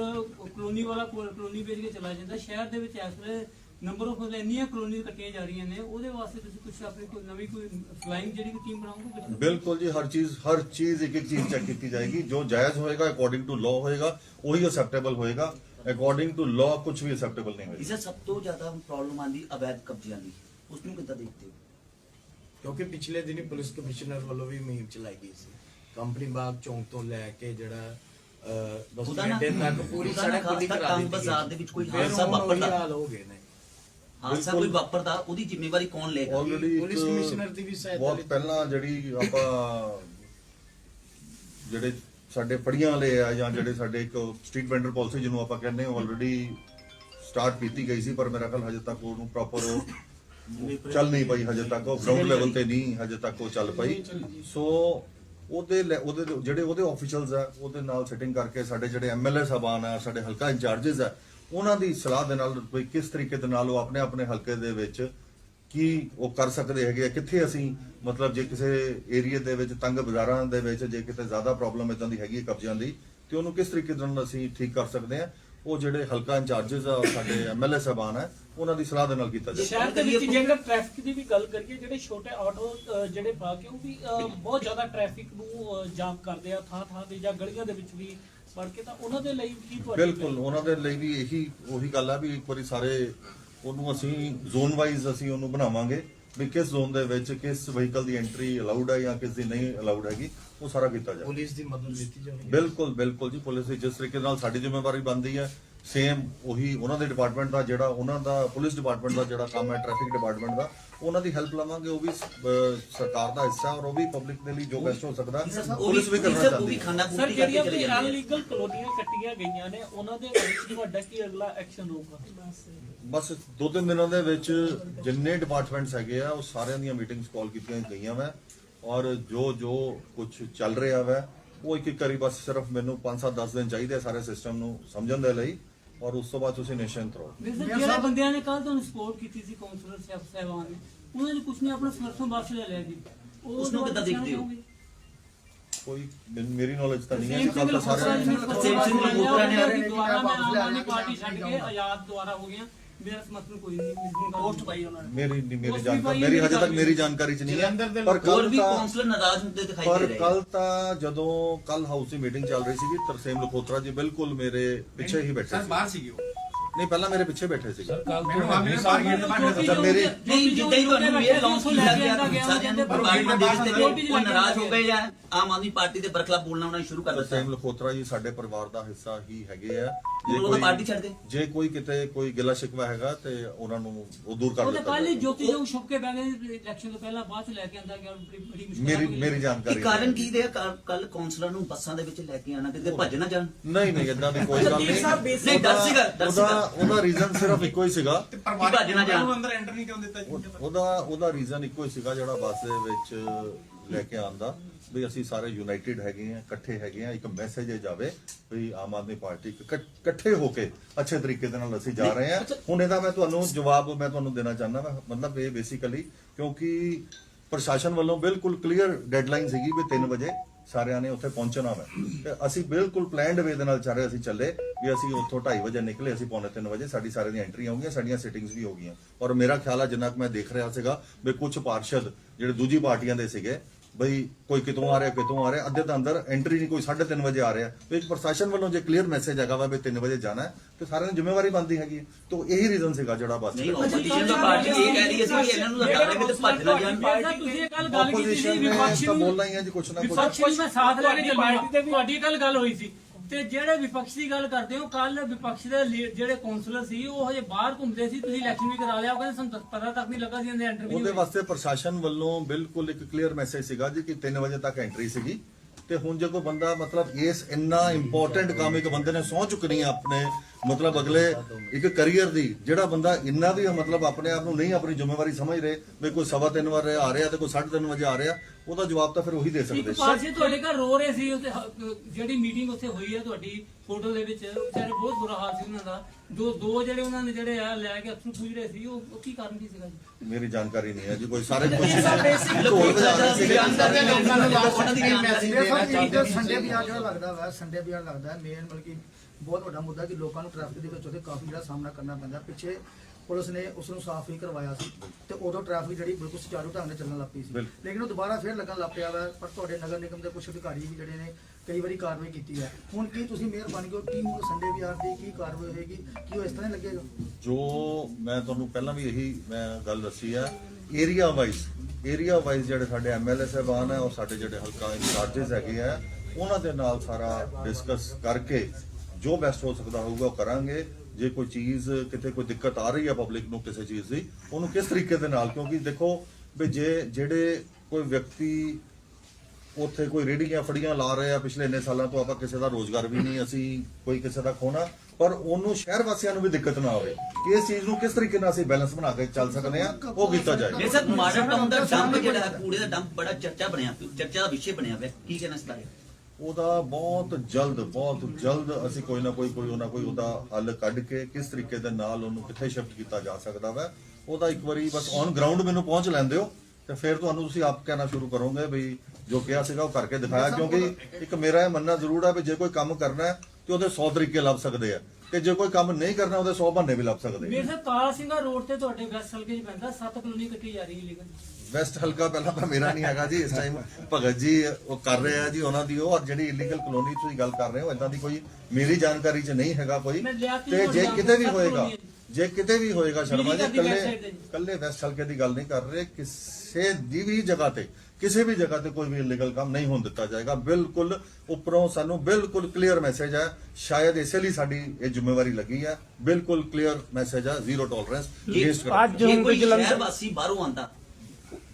ਕਲੋਨੀ ਵਾਲਾ ਕੋਲ- ਕਲੋਨੀ ਵੇਚ ਕੇ ਚਲਾ ਜਾਂਦਾ। ਸ਼ਹਿਰ ਦੇ ਵਿੱਚ ਇਸ ਵੇਲੇ ਨੰਬਰ ਆਫ ਇੰਨੀਆਂ ਕਲੋਨੀਆਂ ਕੱਟੀਆਂ ਜਾ ਰਹੀਆਂ ਨੇ ਉਹਦੇ ਵਾਸਤੇ ਤੁਸੀਂ ਕੁਝ ਆਪਣੀ ਕੋਈ ਨਵੀਂ ਕੋਈ ਫਲਾਈਂਗ ਜਿਹੜੀ ਕੋਈ ਟੀਮ ਬਣਾਓਗੇ? ਕੁਛ? ਬਿਲਕੁਲ ਜੀ ਹਰ ਚੀਜ਼ ਹਰ ਚੀਜ਼ ਇੱਕ ਇੱਕ ਚੀਜ਼ ਚੈੱਕ ਕੀਤੀ ਜਾਏਗੀ। ਜੋ ਜਾਇਜ਼ ਹੋਏਗਾ ਅਕੋਰਡਿੰਗ ਟੂ ਲਾਅ ਹੋਏਗਾ ਉਹੀ ਅਸੈਪਟੇਬਲ ਹੋਏਗਾ। ਅਕੋਰਡਿੰਗ ਟੂ ਲਾਅ ਕੁਝ ਵੀ ਅਸੈਪਟੇਬਲ ਨਹੀਂ ਹੋਏਗਾ। ਇਸੇ ਸਭ ਤੋਂ ਜ਼ਿਆਦਾ ਪ੍ਰੋਬਲਮ ਆਂਦੀ ਅਵੈਧ ਕਬਜ਼ਿਆਂ ਦੀ। ਉਸ ਨੂੰ ਕਿੱਦਾਂ ਦੇਖਦੇ ਹੋ? ਕਿਉਂਕਿ ਪਿਛਲੇ ਦਿਨੀ ਪੁਲਿਸ ਕਮਿਸ਼ਨਰ ਵੱਲੋਂ ਵੀ ਮੁਹਿੰਮ ਚਲਾਈ ਗਈ ਸੀ। ਕੰਪਨੀ ਬਾਗ ਚੌਂਕ ਤੋਂ ਲੈ ਕੇ ਜਿਹੜਾ ਅੱਡੇ ਤੱਕ ਪੂਰੀ ਸੜਕ ਖੁੱਲੀ ਕਰਾ ਦਿੱਤੀ ਬਾਜ਼ਾਰ। ਦੇ ਵਿੱਚ ਕੋਈ ਹਾਦਸਾ ਵਾਪਰਦਾ। ਹਾਲ ਹੋ ਗਏ ਨੇ। ਹਾਦਸਾ। ਕੋਈ ਵਾਪਰਦਾ ਉਹਦੀ ਜ਼ਿੰਮੇਵਾਰੀ ਕੌਣ ਲਏਗਾ? ਆਲਰੇਡੀ ਪੁਲਿਸ ਕਮਿਸ਼ਨਰ ਦੀ ਵੀ ਸਹਾਇਤਾ ਬਹੁਤ ਪਹਿਲਾਂ ਜਿਹੜੀ ਆਪਾਂ ਜਿਹੜੇ ਸਾਡੇ ਫੜੀਆਂ ਵਾਲੇ ਆ ਜਾਂ ਜਿਹੜੇ ਸਾਡੇ ਇੱਕ ਸਟਰੀਟ ਵੈਂਡਰ ਪਾਲਿਸੀ ਜਿਹਨੂੰ ਆਪਾਂ ਕਹਿੰਦੇ ਹਾਂ ਆਲਰੇਡੀ ਸਟਾਰਟ ਕੀਤੀ ਗਈ ਸੀ ਪਰ ਮੇਰਾ ਖਿਆਲ ਹਜੇ ਤੱਕ ਉਹਨੂੰ ਪ੍ਰੋਪਰ ਚੱਲ ਨਹੀਂ ਪਈ ਹਜੇ ਤੱਕ ਉਹ ਗਰਾਊਂਡ ਲੈਵਲ ਤੇ ਨਹੀਂ ਹਜੇ ਤੱਕ ਉਹ ਚੱਲ ਪਈ। ਸੋ ਉਹਦੇ ਉਹਦੇ ਜਿਹੜੇ ਉਹਦੇ ਆਫੀਸ਼ੀਅਲਸ ਆ ਉਹਦੇ ਨਾਲ ਸੈਟਿੰਗ ਕਰਕੇ ਸਾਡੇ ਜਿਹੜੇ ਐਮਐਲਏ ਸਾਹਿਬਾਨ ਆ ਸਾਡੇ ਹਲਕਾ ਇੰਚਾਰजेस ਆ ਉਹਨਾਂ ਦੀ ਸਲਾਹ ਦੇ ਨਾਲ ਵੀ ਕਿਸ ਤਰੀਕੇ ਦੇ ਨਾਲ ਉਹ ਆਪਣੇ ਆਪਣੇ ਹਲਕੇ ਦੇ ਵਿੱਚ ਕੀ ਉਹ ਕਰ ਸਕਦੇ ਹੈਗੇ ਆ, ਕਿੱਥੇ ਅਸੀਂ ਮਤਲਬ ਜੇ ਕਿਸੇ ਏਰੀਆ ਦੇ ਵਿੱਚ ਤੰਗ ਬਾਜ਼ਾਰਾਂ ਦੇ ਵਿੱਚ ਜੇ ਕਿਤੇ ਜ਼ਿਆਦਾ ਪ੍ਰੋਬਲਮ ਇਦਾਂ ਦੀ ਹੈਗੀ ਹੈ ਕਬਜ਼ਿਆਂ ਦੀ, ਤੇ ਉਹਨੂੰ ਕਿਸ ਤਰੀਕੇ ਦੇ ਨਾਲ ਅਸੀਂ ਠੀਕ ਕਰ ਸਕਦੇ ਆ? ਉਹ ਜਿਹੜੇ ਹਲਕਾ ਇੰਚਾਰजेस ਆ ਸਾਡੇ ਐਮਐਲਏ ਸਾਹਿਬਾਨ ਆ, ਉਹਨਾਂ ਦੀ ਸਲਾਹ ਦੇ ਨਾਲ ਕੀਤਾ ਜਾਏ ਸ਼ਹਿਰ ਦੇ ਵਿੱਚ ਜੇਕਰ ਟ੍ਰੈਫਿਕ ਦੀ ਵੀ ਗੱਲ ਕਰੀਏ, ਜਿਹੜੇ ਛੋਟੇ ਆਟੋ ਜਿਹੜੇ ਪਾ ਕੇ ਉਹ ਵੀ ਬਹੁਤ ਜ਼ਿਆਦਾ ਟ੍ਰੈਫਿਕ ਨੂੰ ਜਾਮ ਕਰਦੇ ਆ ਥਾਂ ਥਾਂ ਤੇ ਜਾਂ ਗਲੀਆਂ ਦੇ ਵਿੱਚ ਵੀ ਵੜ ਕੇ ਤਾਂ ਉਹਨਾਂ ਦੇ ਲਈ ਕੀ ਤੁਹਾਡੀ ਬਿਲਕੁਲ ਉਹਨਾਂ ਦੇ ਲਈ ਵੀ ਇਹੀ ਉਹੀ ਗੱਲ ਆ ਵੀ ਇੱਕ ਵਾਰੀ ਸਾਰੇ ਉਹਨੂੰ ਅਸੀਂ ਜ਼ੋਨ ਵਾਈਜ਼ ਅਸੀਂ ਉਹਨੂੰ ਬਣਾਵਾਂਗੇ ਵੀ ਕਿਸ ਜ਼ੋਨ ਦੇ ਵਿੱਚ ਕਿਸ ਵਹੀਕਲ ਦੀ ਐਂਟਰੀ ਅਲਾਉਡ ਹੈ ਜਾਂ ਕਿਸ ਦੀ ਨਹੀਂ ਅਲਾਉਡ ਹੈਗੀ ਉਹ ਸਾਰਾ ਕੀਤਾ ਜਾਏ ਪੁਲਿਸ ਦੀ ਮਦਦ ਲਿੱਤੀ ਜਾਵੇ ਬਿਲਕੁਲ ਬਿਲਕੁਲ ਜੀ ਪੁਲਿਸ ਦੀ ਜਿਸ ਤਰੀਕੇ ਨਾਲ ਸਾਡੀ ਜ਼ਿੰਮੇਵਾਰੀ ਬਣਦੀ ਹੈ ਸੇਮ ਉਹੀ ਉਹਨਾਂ ਦੇ ਡਿਪਾਰਟਮੈਂਟ ਦਾ ਜਿਹੜਾ ਉਹਨਾਂ ਦਾ ਪੁਲਿਸ ਡਿਪਾਰਟਮੈਂਟ ਦਾ ਜਿਹੜਾ ਕੰਮ ਹੈ ਟ੍ਰੈਫਿਕ ਡਿਪਾਰਟਮੈਂਟ ਦਾ ਉਹਨਾਂ ਦੀ ਹੈਲਪ ਲਵਾਂਗੇ ਉਹ ਵੀ ਅਹ, ਸਰਕਾਰ ਦਾ ਹਿੱਸਾ ਔਰ ਉਹ ਵੀ ਪਬਲਿਕ ਦੇ ਲਈ ਜੋ ਬੈਸਟ ਹੋ ਸਕਦਾ ਪੁਲਿਸ ਵੀ ਕਰਨਾ ਚਾਹੁੰਦੀ ਹੈ। ਖਾਨਾ ਸਰ ਜਿਹੜੀਆਂ ਵੀ। ਅਨਲੀਗਲ ਕਲੋਨੀਆਂ ਕੱਟੀਆਂ ਗਈਆਂ ਨੇ ਉਹਨਾਂ ਦੇ ਵਿੱਚ ਤੁਹਾਡਾ ਕੀ ਅਗਲਾ ਐਕਸ਼ਨ ਹੋਊਗਾ ਬਸ। ਦੋ ਤਿੰਨ ਦਿਨਾਂ ਦੇ ਵਿੱਚ ਜਿੰਨੇ ਡਿਪਾਰਟਮੈਂਟਸ ਹੈਗੇ ਆ ਉਹ ਸਾਰਿਆਂ ਦੀਆਂ ਮੀਟਿੰਗਸ ਕਾਲ ਕੀਤੀਆਂ ਗਈਆਂ ਵਾ ਔਰ ਜੋ ਜੋ ਕੁਝ ਚੱਲ ਰਿਹਾ ਵਾ ਉਹ ਇੱਕ ਇੱਕ ਕਰੀ ਬਸ ਸਿਰਫ ਮੈਨੂੰ 5-7 10 ਦਿਨ ਚਾਹੀਦੇ ਆ ਸਾਰੇ ਸਿਸਟਮ ਨੂੰ ਸਮਝਣ ਦੇ ਲਈ। ਔਰ ਉਸ ਤੋਂ ਬਾਅਦ ਤੁਸੀਂ ਨਿਸ਼ਚਿੰਤ ਰਹੋ ਜਿਹੜੇ ਬੰਦਿਆਂ ਨੇ ਕੱਲ ਤੁਹਾਨੂੰ ਸਪੋਰਟ ਕੀਤੀ ਸੀ ਕਾਉਂਸਲਰ ਸਾਹਿਬ ਸਾਹਿਬਾਨ ਨੇ ਉਹਨਾਂ ਨੇ ਕੁਝ ਨਹੀਂ ਆਪਣਾ ਸਮਰਥਨ ਵਾਪਸ ਲੈ ਲਿਆ ਜੀ। ਉਸ ਨੂੰ ਕਿੱਦਾਂ ਦੇਖਦੇ ਹੋ? ਕੋਈ ਮੇਰੀ ਨੌਲੇਜ ਤਾਂ ਨਹੀਂ ਹੈ ਕਿ ਕੱਲ ਤਾਂ ਸਾਰੇ ਸੇਮ ਸਿੰਘ ਮਲਹੋਤਰਾ ਨੇ ਦੁਆਰਾ ਮੈਂ ਆਮ ਆਦਮੀ ਪਾਰਟੀ ਛੱਡ ਕੇ ਆਜ਼ਾਦ ਦੁਆਰਾ ਹੋ ਗਿਆ ਮੇਰਾ ਕੋਈ ਨਹੀਂ ਮਿਸਬਿੰਗ ਪੋਸਟ ਪਾਈ ਉਹਨਾਂ ਨੇ। ਮੇਰੀ ਨਹੀਂ ਮੇਰੀ ਜਾਣਕਾਰੀ ਹਜੇ ਤੱਕ ਮੇਰੀ ਜਾਣਕਾਰੀ ਚ ਨਹੀਂ ਜਲੰਧਰ ਦੇ ਹੈ ਪਰ ਹੋਰ ਕੱਲ ਵੀ ਤਾਂ ਕਾਉਂਸਲਰ ਨਾਰਾਜ਼ ਹੁੰਦੇ ਦਿਖਾਈ ਪਰ ਦੇ ਰਹੇ। ਕੱਲ ਤਾਂ ਜਦੋਂ ਕੱਲ ਹਾਊਸ ਦੀ ਮੀਟਿੰਗ ਚੱਲ ਰਹੀ ਸੀਗੀ ਤਰਸੇਮ ਲਖੋਤਰਾ ਜੀ ਬਿਲਕੁਲ ਮੇਰੇ ਪਿੱਛੇ ਹੀ ਬੈਠੇ ਸਰ ਸੀ। ਬਾਹਰ ਸੀਗੇ ਉਹ। ਨਹੀਂ ਪਹਿਲਾਂ ਮੇਰੇ ਪਿੱਛੇ ਬੈਠੇ ਸੀਗੇ। ਮੈਨੂੰ ਆਪ ਮੇਰੇ ਬਾਹਰ ਗੇਟ ਦੇ ਬਾਹਰ ਨਜ਼ਰ ਅੱਛਾ, ਮੇਰੀ- ਨਹੀਂ ਜਿੱਦਾਂ ਹੀ ਤੁਹਾਨੂੰ ਮੇਅਰ ਅਨਾਉਂਸ ਕੀਤਾ ਗਿਆ ਸਾਰਿਆਂ ਨੇ ਪਰਿਵਾਰ ਦੇ ਵਿੱਚ ਤੇ ਉਹ ਨਾਰਾਜ਼ ਹੋ ਗਏ ਜਾਂ ਆਮ ਆਦਮੀ ਪਾਰਟੀ ਦੇ ਬਰਖਲਾਫ ਬੋਲਣਾ ਉਹਨਾਂ ਨੇ ਸ਼ੁਰੂ ਕਰ ਦਿੱਤਾ। ਤਰਸੇਮ ਲਖੋਤਰਾ ਜੀ ਸਾਡੇ ਪਰਿਵਾਰ ਦਾ ਹਿੱਸਾ ਹੀ ਹੈਗੇ ਆ। ਉਹ ਤਾਂ ਪਾਰਟੀ ਛੱਡ ਗਏ। ਜੇ ਕੋਈ ਕਿਤੇ ਕੋਈ ਗਿਲਾ ਸ਼ਿਕਵਾ ਹੈਗਾ ਤੇ ਉਹਨਾਂ ਨੂੰ ਉਹ ਦੂਰ ਕਰ ਦਿੱਤਾ ਕੱਲ। ਜੋਤੀ ਜੋ ਛੁਪ ਕੇ ਬਹਿ ਗਏ ਇਲੈਕਸ਼ਨ ਤੋਂ ਪਹਿਲਾਂ ਬਾਅਦ ਚ ਲੈ ਕੇ ਆਂਦਾ ਗਿਆ ਬੜੀ ਮੁਸ਼ਕਲ ਮੇਰੀ ਮੇਰੀ ਜਾਣਕਾਰੀ ਕਾਰਨ। ਕੀ ਦੇ ਕੱਲ ਕਾਉਂਸਲਰ ਨੂੰ ਬੱਸਾਂ ਦੇ ਵਿੱਚ ਲੈ ਕੇ ਆਣਾ ਕਿਤੇ ਭੱਜ ਨਾ ਜਾਣ। ਨਹੀਂ ਨਹੀਂ ਇਦਾਂ ਦੀ ਕੋਈ ਗੱਲ ਨਹੀਂ। ਨਹੀਂ, ਡਰ ਸੀਗਾ, ਡਰ ਸੀਗਾ। ਉਹਦਾ ਰੀਜ਼ਨ ਸਿਰਫ ਇੱਕੋ ਹੀ ਸੀਗਾ। ਤੇ ਪਰਿਵਾਰ ਭੱਜ ਨਾ ਅੰਦਰ ਐਂਟਰ ਨਹੀਂ ਕਿਉਂ ਦਿੱਤਾ ਜੀ? ਉਹ- ਉਹਦਾ ਉਹਦਾ ਰੀਜ਼ਨ ਇੱਕੋ ਹੀ ਸੀਗਾ ਜਿਹੜਾ ਬੱਸ ਦੇ ਵਿੱਚ ਲੈ ਕੇ ਆਂਦਾ ਵੀ ਅਸੀਂ ਸਾਰੇ ਯੂਨਾਈਟਿਡ ਹੈਗੇ ਆ ਇਕੱਠੇ ਹੈਗੇ ਆ ਇੱਕ ਮੈਸੇਜ ਜਾਵੇ ਵੀ ਆਮ ਆਦਮੀ ਪਾਰਟੀ ਇਕ- ਇਕੱਠੇ ਹੋ ਕੇ ਅੱਛੇ ਤਰੀਕੇ ਦੇ ਨਾਲ ਅਸੀਂ ਜਾ ਰਹੇ ਆ ਹੁਣ ਇਹਦਾ ਮੈਂ ਤੁਹਾਨੂੰ ਜਵਾਬ ਮੈਂ ਤੁਹਾਨੂੰ ਦੇਣਾ ਚਾਹੁੰਦਾ ਮੈਂ ਮਤਲਬ ਇਹ ਬੇਸਿਕਲੀ ਕਿਉਂਕਿ ਪ੍ਰਸ਼ਾਸਨ ਵੱਲੋਂ ਬਿਲਕੁਲ ਕਲੀਅਰ ਡੈਡਲਾਈਨ ਸੀਗੀ ਵੀ 3 ਵਜੇ ਸਾਰਿਆਂ ਨੇ ਉੱਥੇ ਪਹੁੰਚਣਾ ਵਾ। ਤੇ ਅਸੀਂ ਬਿਲਕੁਲ ਪਲਾਨਡ ਵੇ ਦੇ ਨਾਲ ਚੱਲ ਅਸੀਂ ਚੱਲੇ ਵੀ ਅਸੀਂ ਉੱਥੋਂ 2:30 ਵਜੇ ਨਿਕਲੇ, ਅਸੀਂ ਪੌਣੇ 3 ਵਜੇ, ਸਾਡੀ ਸਾਰਿਆਂ ਦੀਆਂ ਐਂਟਰੀਆਂ ਹੋ ਗਈਆਂ ਸਾਡੀਆਂ ਸਿਟਿੰਗਸ ਵੀ ਹੋ ਗਈਆਂ ਔਰ ਮੇਰਾ ਖਿਆਲ ਆ ਜਿੰਨਾ ਕੁ ਮੈਂ ਦੇਖ ਰਿਹਾ ਸੀਗਾ ਵੀ ਕੁਝ ਪਾਰਸ਼ਦ ਜਿਹੜੇ ਦੂਜੀ ਪਾਰਟੀਆਂ ਦੇ ਸੀਗੇ ਬਈ ਕੋਈ ਕਿਤੋਂ ਆ ਰਿਹਾ ਕਿਤੋਂ ਆ ਰਿਹਾ ਅੱਧੇ ਤਾਂ ਅੰਦਰ ਐਂਟਰੀ ਨਹੀਂ ਕੋਈ 3:30 ਵਜੇ ਆ ਰਿਹਾ। ਵੀ ਇੱਕ ਪ੍ਰਸ਼ਾਸਨ ਵੱਲੋਂ ਜੇ ਕਲੀਅਰ ਮੈਸੇਜ ਹੈਗਾ ਵਾ ਵੀ 3 ਵਜੇ ਜਾਣਾ ਹੈ ਤੇ ਸਾਰਿਆਂ ਦੀ ਜ਼ਿੰਮੇਵਾਰੀ ਬਣਦੀ ਹੈਗੀ ਤਾਂ ਇਹੀ ਰੀਜ਼ਨ ਸੀਗਾ ਜਿਹੜਾ ਬਸ ਨਹੀਂ ਆਪੋਜੀਸ਼ਨ ਦਾ ਪਾਰਟੀ ਇਹ ਕਹਿ ਰਹੀ ਹੈ ਕਿ ਇਹਨਾਂ ਨੂੰ ਹਟਾ ਰਹੇ ਤੇ ਭੱਜ ਨਾ ਜਾਣ। ਸਰ, ਤੁਸੀਂ ਇਹ ਕੱਲ ਗੱਲ ਕੀਤੀ ਸੀ ਵਿਪਕਸ਼ ਤਾਂ ਨੂੰ ਬੋਲਣਾ ਹੀ ਹੈ ਜੀ ਕੁਛ ਨਾ ਕੁਛ। ਵਿਪਕਸ਼ ਨੂੰ ਮੈਂ ਸਾਥ ਲੈ ਕੇ ਪਾਰਟੀ ਤੇ ਵੀ- ਤੁਹਾਡੀ ਕੱਲ ਗੱਲ ਹੋਈ ਸੀ। ਤੇ ਜਿਹੜੇ ਵਿਪਕਸ਼ ਦੀ ਗੱਲ ਕਰਦੇ ਹੋ ਕੱਲ ਵਿਪਕਸ਼ ਦੇ ਲੀ- ਜਿਹੜੇ ਕਾਉਂਸਲਰ ਸੀ ਉਹ ਹਜੇ ਬਾਹਰ ਘੁੰਮਦੇ ਸੀ ਤੁਸੀਂ ਇਲੈਕਸ਼ਨ ਵੀ ਕਰਾ ਲਿਆ ਉਹ ਕਹਿੰਦੇ ਸਾਨੂੰ ਤਾਂ ਪਤਾ ਤੱਕ ਨਹੀਂ ਲੱਗਾ ਸੀ ਇਹਦੇ ਇੰਟਰਵਿਊ ਉਹਦੇ ਵਾਸਤੇ ਪ੍ਰਸ਼ਾਸਨ ਵੱਲੋਂ ਬਿਲਕੁਲ ਇੱਕ ਕਲੀਅਰ ਮੈਸੇਜ ਸੀਗਾ ਜੀ ਕਿ 3 ਵਜੇ ਤੱਕ ਐਂਟਰੀ ਸੀਗੀ। ਤੇ ਹੁਣ ਜੇ ਕੋਈ ਬੰਦਾ ਮਤਲਬ ਇਸ ਇੰਨਾ ਇੰਪੋਰਟੈਂਟ ਕੰਮ ਇੱਕ ਬੰਦੇ ਨੇ ਸਹੁੰ ਚੁੱਕਣੀ ਆਪਣੇ ਮਤਲਬ ਅਗਲੇ ਇੱਕ ਕੈਰੀਅਰ ਦੀ ਜਿਹੜਾ ਬੰਦਾ ਇੰਨਾ ਵੀ ਮਤਲਬ ਆਪਣੇ ਆਪ ਨੂੰ ਨਹੀਂ ਆਪਣੀ ਜ਼ਿੰਮੇਵਾਰੀ ਸਮਝ ਰਹੇ ਵੀ ਕੋਈ ਸਵਾ ਤਿੰਨ ਵਜੇ ਆ ਰਿਹਾ ਤੇ ਕੋਈ 3:30 ਵਜੇ ਆ ਰਿਹਾ ਉਹਦਾ ਜਵਾਬ ਤਾਂ ਫਿਰ ਉਹੀ ਦੇ ਇੱਕ ਸਕਦੇ ਪਾਸੇ ਤੁਹਾਡੇ ਘਰ ਰੋ ਰਹੇ ਸੀ ਉੱਥੇ ਹ- ਜਿਹੜੀ ਮੀਟਿੰਗ ਉੱਥੇ ਹੋਈ ਹੈ ਤੁਹਾਡੀ ਹੋਟਲ ਦੇ ਵਿੱਚ ਵਿਚਾਰੇ ਬਹੁਤ ਬੁਰਾ ਹਾਲ ਸੀ ਉਹਨਾਂ ਦਾ ਦੋ ਦੋ ਜਿਹੜੇ ਉਹਨਾਂ ਨੇ ਜਿਹੜੇ ਆ ਲੈ ਕੇ ਅਥਰੂ ਪੂਜ ਰਹੇ ਸੀ ਉਹ ਉਹ ਕੀ ਕਾਰਨ ਕੀ ਸੀਗਾ ਜੀ ਮੇਰੀ ਜਾਣਕਾਰੀ ਨਹੀਂ ਹੈ ਜੀ ਕੋਈ ਸਾਰੇ ਕੁਝ ਲੋਕ ਜਾਣਦੇ ਨੇ ਲੋਕਾਂ ਨੂੰ ਉਹਨਾਂ ਦੀ ਜਾਣਕਾਰੀ ਮੇਰੇ ਸਾਹਿਬ ਇੱਕ ਸੰਡੇ ਬਾਜ਼ਾਰ ਜਿਹੜਾ ਲੱਗਦਾ ਵਾ ਸੰਡੇ ਬਾਜ਼ਾਰ ਲੱਗਦਾ ਮੇਨ ਮਤਲਬ ਕਿ ਬਹੁਤ ਵੱਡਾ ਮੁੱਦਾ ਕਿ ਲੋਕਾਂ ਨੂੰ ਟ੍ਰੈਫਿਕ ਦੇ ਵਿੱਚ ਉਹਦੇ ਕਾਫੀ ਜਿਹੜਾ ਸਾਹਮਣਾ ਕਰਨਾ ਪੈਂਦਾ ਪਿੱਛੇ ਪੁਲਿਸ ਨੇ ਉਸ ਨੂੰ ਸਾਫ਼ ਹੀ ਕਰਵਾਇਆ ਸੀ ਤੇ ਉਦੋਂ ਟ੍ਰੈਫਿਕ ਜਿਹੜੀ ਬਿਲਕੁਲ ਸੁਚਾਰੂ ਢੰਗ ਨਾਲ ਚੱਲਣ ਲੱਗ ਪਈ ਸੀ। ਬਿਲਕੁਲ। ਲੇਕਿਨ ਉਹ ਦੁਬਾਰਾ ਫਿਰ ਲੱਗਣ ਲੱਗ ਪਿਆ ਵਾ ਪਰ ਤੁਹਾਡੇ ਨਗਰ ਨਿਗਮ ਦੇ ਕੁਝ ਅਧਿਕਾਰੀ ਵੀ ਜਿਹੜੇ ਨੇ ਕਈ ਵਾਰੀ ਕਾਰਵਾਈ ਕੀਤੀ ਹੈ। ਹੁਣ ਕੀ ਤੁਸੀਂ ਮਿਹਰਬਾਨੀ ਕਰੋ ਕੀ ਹੁਣ ਸੰਡੇ ਬਾਜ਼ਾਰ ਦੀ ਕੀ ਕਾਰਵਾਈ ਹੋਏਗੀ? ਕੀ ਉਹ ਇਸ ਤਰ੍ਹਾਂ ਹੀ ਲੱਗੇਗਾ? ਜੋ ਮੈਂ ਤੁਹਾਨੂੰ ਪਹਿਲਾਂ ਵੀ ਇਹੀ ਮੈਂ ਗੱਲ ਦੱਸੀ ਆ ਏਰੀਆ ਵਾਈਜ਼ ਏਰੀਆ ਵਾਈਜ਼ ਜਿਹੜੇ ਸਾਡੇ ਐਮਐਲਏ ਸਾਹਿਬਾਨ ਆ ਔਰ ਸਾਡੇ ਜਿਹੜੇ ਹਲਕਾ ਇੰਚਾਰजेस ਹੈਗੇ ਆ ਉਹਨਾਂ ਦੇ ਨਾਲ ਸਾਰਾ ਡਿਸਕਸ ਕਰਕੇ ਜੋ ਬੈਸਟ ਹੋ ਸਕਦਾ ਹੋਊਗਾ ਉਹ ਕਰਾਂਗੇ। ਜੇ ਕੋਈ ਚੀਜ਼, ਕਿਤੇ ਕੋਈ ਦਿੱਕਤ ਆ ਰਹੀ ਹੈ ਪਬਲਿਕ ਨੂੰ ਕਿਸੇ ਚੀਜ਼ ਦੀ, ਉਹਨੂੰ ਕਿਸ ਤਰੀਕੇ ਦੇ ਨਾਲ? ਕਿਉਂਕਿ ਦੇਖੋ ਵੀ ਜੇ ਜਿਹੜੇ ਕੋਈ ਵਿਅਕਤੀ ਉੱਥੇ ਕੋਈ ਰੇੜੀਆਂ ਫੜੀਆਂ ਲਾ ਰਹੇ ਆ, ਪਿਛਲੇ ਇੰਨੇ ਸਾਲਾਂ ਤੋਂ ਆਪਾਂ ਕਿਸੇ ਦਾ ਰੋਜ਼ਗਾਰ ਵੀ ਨਹੀਂ, ਅਸੀਂ ਕੋਈ ਕਿਸੇ ਦਾ ਖੋਣਾ, ਪਰ ਉਹਨੂੰ ਸ਼ਹਿਰ ਵਾਸੀਆਂ ਨੂੰ ਵੀ ਦਿੱਕਤ ਨਾ ਆਵੇ। ਕਿ ਇਸ ਚੀਜ਼ ਨੂੰ ਕਿਸ ਤਰੀਕੇ ਨਾਲ ਅਸੀਂ ਬੈਲੈਂਸ ਬਣਾ ਕੇ ਚੱਲ ਸਕਦੇ ਆ, ਉਹ ਕੀਤਾ ਜਾਏ। ਮੇਰੇ ਸਾਹਿਬ ਮਾਡਲ ਟਾਊਨ ਦਾ ਡੰਪ ਜਿਹੜਾ ਕੂੜੇ ਦਾ ਡੰਪ ਬੜਾ ਚਰਚਾ ਬਣਿਆ ਚਰਚਾ ਦਾ ਵਿਸ਼ੇ ਬਣਿਆ ਪਿਆ, ਕੀ ਕਹਿਣਾ ਇਸ ਬਾਰੇ? ਉਹਦਾ ਬਹੁਤ ਜਲਦ ਬਹੁਤ ਜਲਦ ਅਸੀਂ ਕੋਈ ਨਾ ਕੋਈ ਕੋਈ ਨਾ ਕੋਈ ਉਹਦਾ ਹੱਲ ਕੱਢ ਕੇ ਕਿਸ ਤਰੀਕੇ ਦੇ ਨਾਲ ਉਹਨੂੰ ਕਿੱਥੇ ਸ਼ਿਫਟ ਕੀਤਾ ਜਾ ਸਕਦਾ ਵਾ ਉਹਦਾ ਇੱਕ ਵਾਰੀ ਬਸ ਔਨ ਗਰਾਊਂਡ ਮੈਨੂੰ ਪਹੁੰਚ ਲੈਂਦੇ ਹੋ ਤੇ ਫਿਰ ਤੁਹਾਨੂੰ ਤੁਸੀਂ ਆਪ ਕਹਿਣਾ ਸ਼ੁਰੂ ਕਰੋਗੇ ਵੀ ਜੋ ਕਿਹਾ ਸੀਗਾ ਉਹ ਕਰਕੇ ਦਿਖਾਇਆ ਕਿਉਂਕਿ ਇੱਕ ਮੇਰਾ ਇਹ ਮੰਨਣਾ ਜ਼ਰੂਰ ਹੈ ਵੀ ਜੇ ਕੋਈ ਕੰਮ ਕਰਨਾ ਹੈ ਤੇ ਉਹਦੇ 100 ਤਰੀਕੇ ਲੱਭ ਸਕਦੇ ਆ ਤੇ ਜੇ ਕੋਈ ਕੰਮ ਨਹੀਂ ਕਰਨਾ ਉਹਦੇ 100 ਬਹਾਨੇ ਵੀ ਲੱਭ ਸਕਦੇ ਮੇਰੇ ਆ ਸਾਹਿਬ ਤਾਰਾ ਸਿੰਘਾ ਰੋਡ ਤੇ ਤੁਹਾਡੇ ਵੈਸਟ ਹਲਕੇ 'ਚ ਪੈਂਦਾ ਸੱਤ ਕਲੋਨੀ ਕੱਟੀ ਜਾ ਰਹੀ ਹੈ ਲੇਕਿਨ ਵੈਸਟ ਹਲਕਾ ਪਹਿਲਾਂ ਤਾਂ ਮੇਰਾ ਨਹੀਂ ਹੈਗਾ ਜੀ ਇਸ ਟਾਈਮ ਭਗਤ ਜੀ ਉਹ ਕਰ ਰਹੇ ਆ ਜੀ ਉਹਨਾਂ ਦੀ ਉਹ ਔਰ ਜਿਹੜੀ ਇਲੀਗਲ ਕਲੋਨੀ ਤੁਸੀਂ ਗੱਲ ਕਰ ਰਹੇ ਹੋ ਇਦਾਂ ਦੀ ਕੋਈ ਮੇਰੀ ਜਾਣਕਾਰੀ 'ਚ ਨਹੀਂ ਹੈਗਾ ਕੋਈ। ਤੀ ਜੇ ਕਿਤੇ ਵੀ ਹੋਏਗਾ। ਜੇ। ਕਿਤੇ ਵੀ ਹੋਏਗਾ ਸ਼ਰਮਾ ਜੀ ਕੱਲੇ। ਕੱਲੇ ਵੈਸਟ ਹਲਕੇ ਦੀ ਗੱਲ ਨਹੀਂ ਕਰ ਰਹੇ ਕਿਸੇ ਦੀ ਵੀ ਜਗ੍ਹਾ ਤੇ ਕਿਸੇ ਵੀ ਜਗ੍ਹਾ ਤੇ ਕੋਈ ਵੀ ਇਲੀਗਲ ਕੰਮ ਨਹੀਂ ਹੋਣ ਦਿੱਤਾ ਜਾਏਗਾ। ਬਿਲਕੁਲ ਉੱਪਰੋਂ ਸਾਨੂੰ ਬਿਲਕੁਲ ਕਲੀਅਰ ਮੈਸੇਜ ਹੈ ਸ਼ਾਇਦ ਇਸੇ ਲਈ ਸਾਡੀ ਇਹ ਜ਼ਿੰਮੇਵਾਰੀ ਲੱਗੀ ਹੈ ਬਿਲਕੁਲ ਕਲੀਅਰ ਮੈਸੇਜ ਹੈ ਜ਼ੀਰੋ ਟੋਲਰੈਂਸ ਅਗੇਂਸਟ ਅੱਜ ਜੇ ਕੋਈ ਸ਼ਹਿਰ ਵਾਸੀ ਬਾਹਰੋਂ ਆਂਦਾ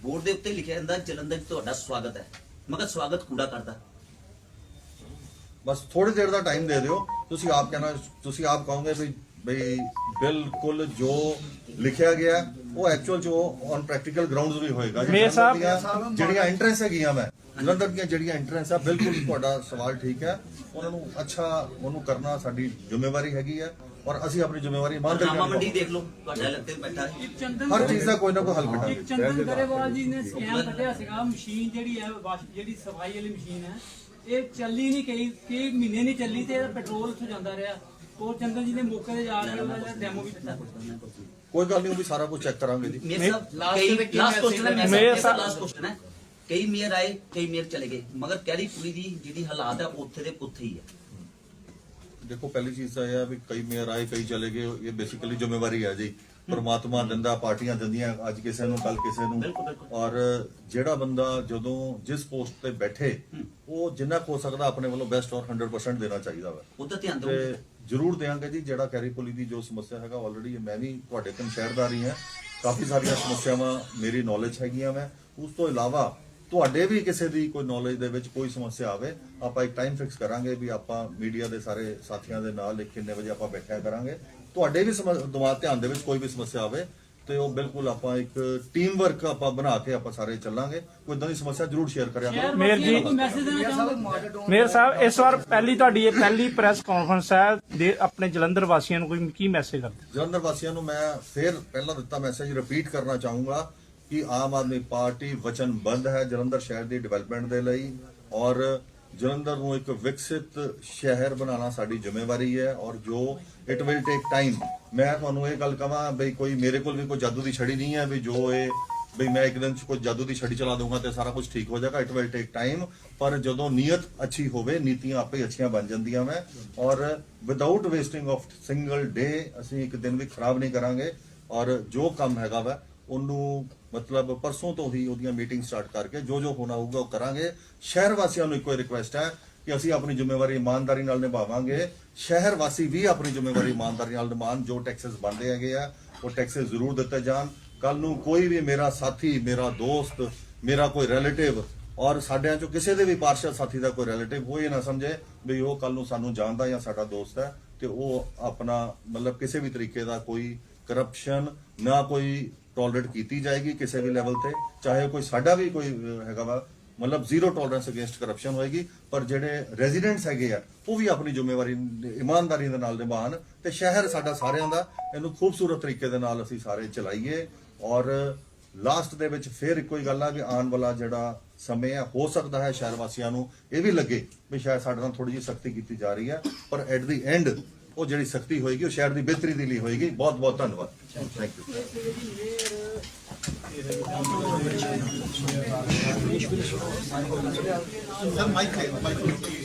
ਬੋਰਡ ਦੇ ਉੱਤੇ ਲਿਖਿਆ ਹੁੰਦਾ ਜਲੰਧਰ 'ਚ ਤੁਹਾਡਾ ਸਵਾਗਤ ਹੈ। ਮਗਰ ਸਵਾਗਤ ਕੂੜਾ ਕਰਦਾ। ਬਸ ਥੋੜੀ ਦੇਰ ਦਾ ਟਾਈਮ ਦੇ ਦਿਓ। ਤੁਸੀਂ ਆਪ ਕਹਿਣਾ ਤੁਸੀਂ ਆਪ ਕਹੋਗੇ ਵੀ ਬਈ ਬਿਲਕੁਲ ਜੋ ਲਿਖਿਆ ਗਿਆ ਉਹ ਐਕਚੁਅਲ ਜੋ ਔਨ ਪ੍ਰੈਕਟੀਕਲ ਗਰਾਊਂਡਸ ਵੀ ਹੋਏਗਾ। ਮੇਰ ਸਾਹਿਬ- ਜਿਹੜੀਆਂ ਐਂਟਰੈਂਸ ਹੈਗੀਆਂ ਮੈਂ ਜਲੰਧਰ ਦੀਆਂ ਜਿਹੜੀਆਂ ਐਂਟਰੈਂਸ ਆ ਬਿਲਕੁਲ ਤੁਹਾਡਾ ਸਵਾਲ ਠੀਕ ਹੈ। ਉਹਨਾਂ ਨੂੰ ਅੱਛਾ ਉਹਨੂੰ ਕਰਨਾ ਸਾਡੀ ਜ਼ਿੰਮੇਵਾਰੀ ਹੈਗੀ ਹੈ ਔਰ ਅਸੀਂ ਆਪਣੀ ਜ਼ਿੰਮੇਵਾਰੀ ਇਮਾਨਦਾਰੀ ਰਾਮਾ ਨਾਲ ਮੰਡੀ। ਦੇਖ ਲਓ ਤੁਹਾਡਾ ਲੱਗਦੇ ਬੈਠਾ ਹੈ। ਇੱਕ ਚੰਦਨ ਹਰ ਚੀਜ਼ ਦਾ ਕੋਈ ਨਾ ਕੋਈ ਹੱਲ ਇੱਕ ਕੱਢਾਂਗੇ ਚੰਦਨ ਗਰੇਵਾਲ ਜੀ ਨੇ ਸਕੈਮ ਕੱਢਿਆ ਸੀਗਾ ਮਸ਼ੀਨ ਜਿਹੜੀ ਹੈ ਵਾਸ਼- ਜਿਹੜੀ ਸਫ਼ਾਈ ਵਾਲੀ ਮਸ਼ੀਨ ਹੈ ਇਹ ਚੱਲੀ ਨਹੀਂ ਕਈ ਕਈ ਮਹੀਨੇ ਨਹੀਂ ਚੱਲੀ ਤੇ ਇਹਦਾ ਪੈਟਰੋਲ ਉੱਥੋਂ ਜਾਂਦਾ ਰਿਹਾ। ਉਹ ਚੰਦਨ ਜੀ ਨੇ ਮੌਕੇ ਤੇ ਜਾ ਕੇ ਉਹਦਾ ਡੈਮੋ ਵੀ ਦਿੱਤਾ। ਕੋਈ ਗੱਲ ਨਹੀਂ ਉਹ ਵੀ ਸਾਰਾ ਕੁਝ ਚੈੱਕ ਕਰਾਂਗੇ ਜੀ। ਮੇਰ ਸਾਹਿਬ ਕਈ ਲਾਸਟ ਕੁਐਸਚਨ ਹੈ ਮੇਰ ਮੇਰ ਸਾਹਿਬ- ਲਾਸਟ ਕੁਐਸਚਨ ਹੈ। ਕਈ ਮੇਅਰ ਆਏ ਕਈ ਮੇਅਰ ਚਲੇ ਗਏ ਮਗਰ ਕਹਿਰੀ ਪੁਲੀ ਦੀ ਜਿਹੜੀ ਹਾਲਾਤ ਹੈ ਉੱਥੇ ਦੇ ਉੱਥੇ ਹੀ ਹੈ। ਦੇਖੋ ਪਹਿਲੀ ਚੀਜ਼ ਤਾਂ ਇਹ ਆ ਵੀ ਕਈ ਮੇਅਰ ਆਏ ਕਈ ਚਲੇ ਗਏ ਇਹ ਬੇਸਿਕਲੀ ਜ਼ਿੰਮੇਵਾਰੀ ਹੈ ਜੀ। ਪਰਮਾਤਮਾ ਦਿੰਦਾ ਪਾਰਟੀਆਂ ਦਿੰਦੀਆਂ ਅੱਜ ਕਿਸੇ ਨੂੰ ਕੱਲ ਕਿਸੇ ਨੂੰ। ਔਰ ਜਿਹੜਾ ਬੰਦਾ ਜਦੋਂ ਜਿਸ ਪੋਸਟ ਤੇ ਬੈਠੇ ਉਹ ਜਿੰਨਾ ਕੁ ਹੋ ਸਕਦਾ ਆਪਣੇ ਵੱਲੋਂ ਬੈਸਟ ਔਰ 100% ਦੇਣਾ ਚਾਹੀਦਾ ਵਾ। ਉਹਦਾ ਧਿਆਨ ਦਿਓ। ਜ਼ਰੂਰ ਦੇਵਾਂਗੇ ਜੀ ਜਿਹੜਾ ਕੈਰੀ ਪੁਲੀ ਦੀ ਜੋ ਸਮੱਸਿਆ ਹੈਗਾ ਆਲਰੇਡੀ ਮੈਂ ਵੀ ਤੁਹਾਡੇ ਕੋਲ ਸ਼ਹਿਰਦਾਰੀ ਹਾਂ। ਕਾਫੀ ਸਾਰੀਆਂ ਸਮੱਸਿਆਵਾਂ ਮੇਰੀ ਨੌਲੇਜ ਹੈਗੀਆਂ ਮੈਂ। ਉਸ ਤੋਂ ਇਲਾਵਾ ਤੁਹਾਡੇ ਵੀ ਕਿਸੇ ਦੀ ਕੋਈ ਨੌਲੇਜ ਦੇ ਵਿੱਚ ਕੋਈ ਸਮੱਸਿਆ ਆਵੇ ਆਪਾਂ ਇੱਕ ਟਾਈਮ ਫਿਕਸ ਕਰਾਂਗੇ ਵੀ ਆਪਾਂ ਮੀਡੀਆ ਦੇ ਸਾਰੇ ਸਾਥੀਆਂ ਦੇ ਨਾਲ ਇੱਕ ਕਿੰਨੇ ਵਜੇ ਆਪਾਂ ਬੈਠਿਆ ਕਰਾਂਗੇ। ਤੁਹਾਡੇ ਵੀ ਦਿਮਾਗ ਧਿਆਨ ਦੇ ਵਿੱਚ ਕੋਈ ਵੀ ਸਮੱਸਿਆ ਆਵੇ ਤੇ ਉਹ ਬਿਲਕੁਲ ਆਪਾਂ ਇੱਕ ਟੀਮ ਵਰਕ ਆਪਾਂ ਬਣਾ ਕੇ ਆਪਾਂ ਸਾਰੇ ਚੱਲਾਂਗੇ। ਕੋਈ ਇਦਾਂ ਦੀ ਸਮੱਸਿਆ ਜ਼ਰੂਰ ਸ਼ੇਅਰ ਕਰਿਆ ਕਰੋ। ਮੇਰ ਜੀ- ਮੇਰ ਸਾਹਿਬ ਇਸ ਵਾਰ ਪਹਿਲੀ ਤੁਹਾਡੀ ਇਹ ਪਹਿਲੀ ਪ੍ਰੈਸ ਕਾਨਫਰੰਸ ਹੈ ਦੇ ਆਪਣੇ ਜਲੰਧਰ ਵਾਸੀਆਂ ਨੂੰ ਕੋਈ ਕੀ ਮੈਸੇਜ ਕਰਦੇ ਜਲੰਧਰ ਵਾਸੀਆਂ ਨੂੰ ਮੈਂ ਫਿਰ ਪਹਿਲਾਂ ਦਿੱਤਾ ਮੈਸੇਜ ਰਿਪੀਟ ਕਰਨਾ ਚਾਹੂੰਗਾ। ਕਿ ਆਮ ਆਦਮੀ ਪਾਰਟੀ ਵਚਨਬੱਧ ਹੈ ਜਲੰਧਰ ਸ਼ਹਿਰ ਦੀ ਡਿਵੈਲਪਮੈਂਟ ਦੇ ਲਈ ਔਰ ਜਲੰਧਰ ਨੂੰ ਇੱਕ ਵਿਕਸਿਤ ਸ਼ਹਿਰ ਬਣਾਉਣਾ ਸਾਡੀ ਜ਼ਿੰਮੇਵਾਰੀ ਹੈ ਔਰ ਜੋ ਇਟ ਵਿਲ ਟੇਕ ਟਾਈਮ ਮੈਂ ਤੁਹਾਨੂੰ ਇਹ ਗੱਲ ਕਹਾਂ ਬਈ ਕੋਈ ਮੇਰੇ ਕੋਲ ਵੀ ਕੋਈ ਜਾਦੂ ਦੀ ਛੜੀ ਨਹੀਂ ਹੈ ਵੀ ਜੋ ਇਹ ਬਈ ਮੈਂ ਇੱਕ ਦਿਨ ਚ ਕੋਈ ਜਾਦੂ ਦੀ ਛੜੀ ਚਲਾ ਦੂੰਗਾ ਤੇ ਸਾਰਾ ਕੁਝ ਠੀਕ ਹੋ ਜਾਏਗਾ ਇਟ ਵਿਲ ਟੇਕ ਟਾਈਮ ਪਰ ਜਦੋਂ ਨੀਅਤ ਅੱਛੀ ਹੋਵੇ, ਨੀਤੀਆਂ ਆਪੇ ਅੱਛੀਆਂ ਬਣ ਜਾਂਦੀਆਂ ਮੈਂ ਔਰ without wasting of single day ਅਸੀਂ ਇੱਕ ਦਿਨ ਵੀ ਖਰਾਬ ਨਹੀਂ ਕਰਾਂਗੇ ਔਰ ਜੋ ਕੰਮ ਹੈਗਾ ਵਾ ਉਹਨੂੰ ਮਤਲਬ ਪਰਸੋਂ ਤੋਂ ਹੀ ਉਹਦੀਆਂ ਮੀਟਿੰਗ ਸਟਾਰਟ ਕਰਕੇ ਜੋ ਜੋ ਹੋਣਾ ਹੋਊਗਾ ਉਹ ਕਰਾਂਗੇ। ਸ਼ਹਿਰ ਵਾਸੀਆਂ ਨੂੰ ਇੱਕੋ ਰਿਕੁਐਸਟ ਹੈ ਕਿ ਅਸੀਂ ਆਪਣੀ ਜ਼ਿੰਮੇਵਾਰੀ ਇਮਾਨਦਾਰੀ ਨਾਲ ਨਿਭਾਵਾਂਗੇ। ਸ਼ਹਿਰ ਵਾਸੀ ਵੀ ਆਪਣੀ ਜ਼ਿੰਮੇਵਾਰੀ ਇਮਾਨਦਾਰੀ ਨਾਲ ਨਿਭਾਉਣ, ਜੋ ਟੈਕਸਸ ਬਣਦੇ ਹੈਗੇ ਆ, ਉਹ ਟੈਕਸਸ ਜ਼ਰੂਰ ਦਿੱਤੇ ਜਾਣ। ਕੱਲ ਨੂੰ ਕੋਈ ਵੀ ਮੇਰਾ ਸਾਥੀ, ਮੇਰਾ ਦੋਸਤ, ਮੇਰਾ ਕੋਈ ਰਿਲੇਟਿਵ ਔਰ ਸਾਡਿਆਂ ਚੋਂ ਕਿਸੇ ਦੇ ਵੀ ਪਾਰਸ਼ਲ ਸਾਥੀ ਦਾ ਕੋਈ ਰਿਲੇਟਿਵ ਉਹ ਇਹ ਨਾ ਸਮਝੇ ਵੀ ਉਹ ਕੱਲ ਨੂੰ ਸਾਨੂੰ ਜਾਣਦਾ ਜਾਂ ਸਾਡਾ ਦੋਸਤ ਹੈ ਤੇ ਉਹ ਆਪਣਾ ਮਤਲਬ ਕਿਸੇ ਵੀ ਤਰੀਕੇ ਦਾ ਕੋਈ ਕਰਪਸ਼ਨ ਨਾ ਕੋਈ ਟੋਲਰੇਟ ਕੀਤੀ ਜਾਏਗੀ ਕਿਸੇ ਵੀ ਲੈਵਲ ਤੇ, ਚਾਹੇ ਕੋਈ ਸਾਡਾ ਵੀ ਕੋਈ ਹੈਗਾ ਵਾ, ਮਤਲਬ ਜ਼ੀਰੋ ਟੋਲਰੈਂਸ ਅਗੇਂਸਟ ਕਰਪਸ਼ਨ ਹੋਏਗੀ, ਪਰ ਜਿਹੜੇ ਰੈਜ਼ੀਡੈਂਟਸ ਹੈਗੇ ਆ, ਉਹ ਵੀ ਆਪਣੀ ਜ਼ਿੰਮੇਵਾਰੀ, ਇਮਾਨਦਾਰੀ ਦੇ ਨਾਲ ਨਿਭਾਉਣ ਤੇ ਸ਼ਹਿਰ ਸਾਡਾ ਸਾਰਿਆਂ ਦਾ, ਇਹਨੂੰ ਖੂਬਸੂਰਤ ਤਰੀਕੇ ਦੇ ਨਾਲ ਅਸੀਂ ਸਾਰੇ ਚਲਾਈਏ ਔਰ ਲਾਸਟ ਦੇ ਵਿੱਚ ਫੇਰ ਇੱਕੋ ਹੀ ਗੱਲ ਆ ਕਿ ਆਉਣ ਵਾਲਾ ਜਿਹੜਾ ਸਮੇਂ ਹੈ ਹੋ ਸਕਦਾ ਹੈ ਸ਼ਹਿਰ ਵਾਸੀਆਂ ਨੂੰ ਇਹ ਵੀ ਲੱਗੇ ਵੀ ਸ਼ਾਇਦ ਸਾਡੇ ਨਾਲ ਥੋੜੀ ਜਿਹੀ ਸਖਤੀ ਕੀਤੀ ਜਾ ਰਹੀ ਹੈ ਪਰ ਐਟ ਦੀ ਐਂਡ ਉਹ ਜਿਹੜੀ ਸਖਤੀ ਹੋਏਗੀ, ਉਹ ਸ਼ਹਿਰ ਦੀ ਬਿਹਤਰੀ ਦੇ ਲਈ ਹੋਏਗੀ। ਬਹੁਤ ਬਹੁਤ ਧੰਨਵਾਦ। ਥੈਂਕ ਯੂ ਸਰ ਮਾਈਕ ਹੈ ਮਾਈਕ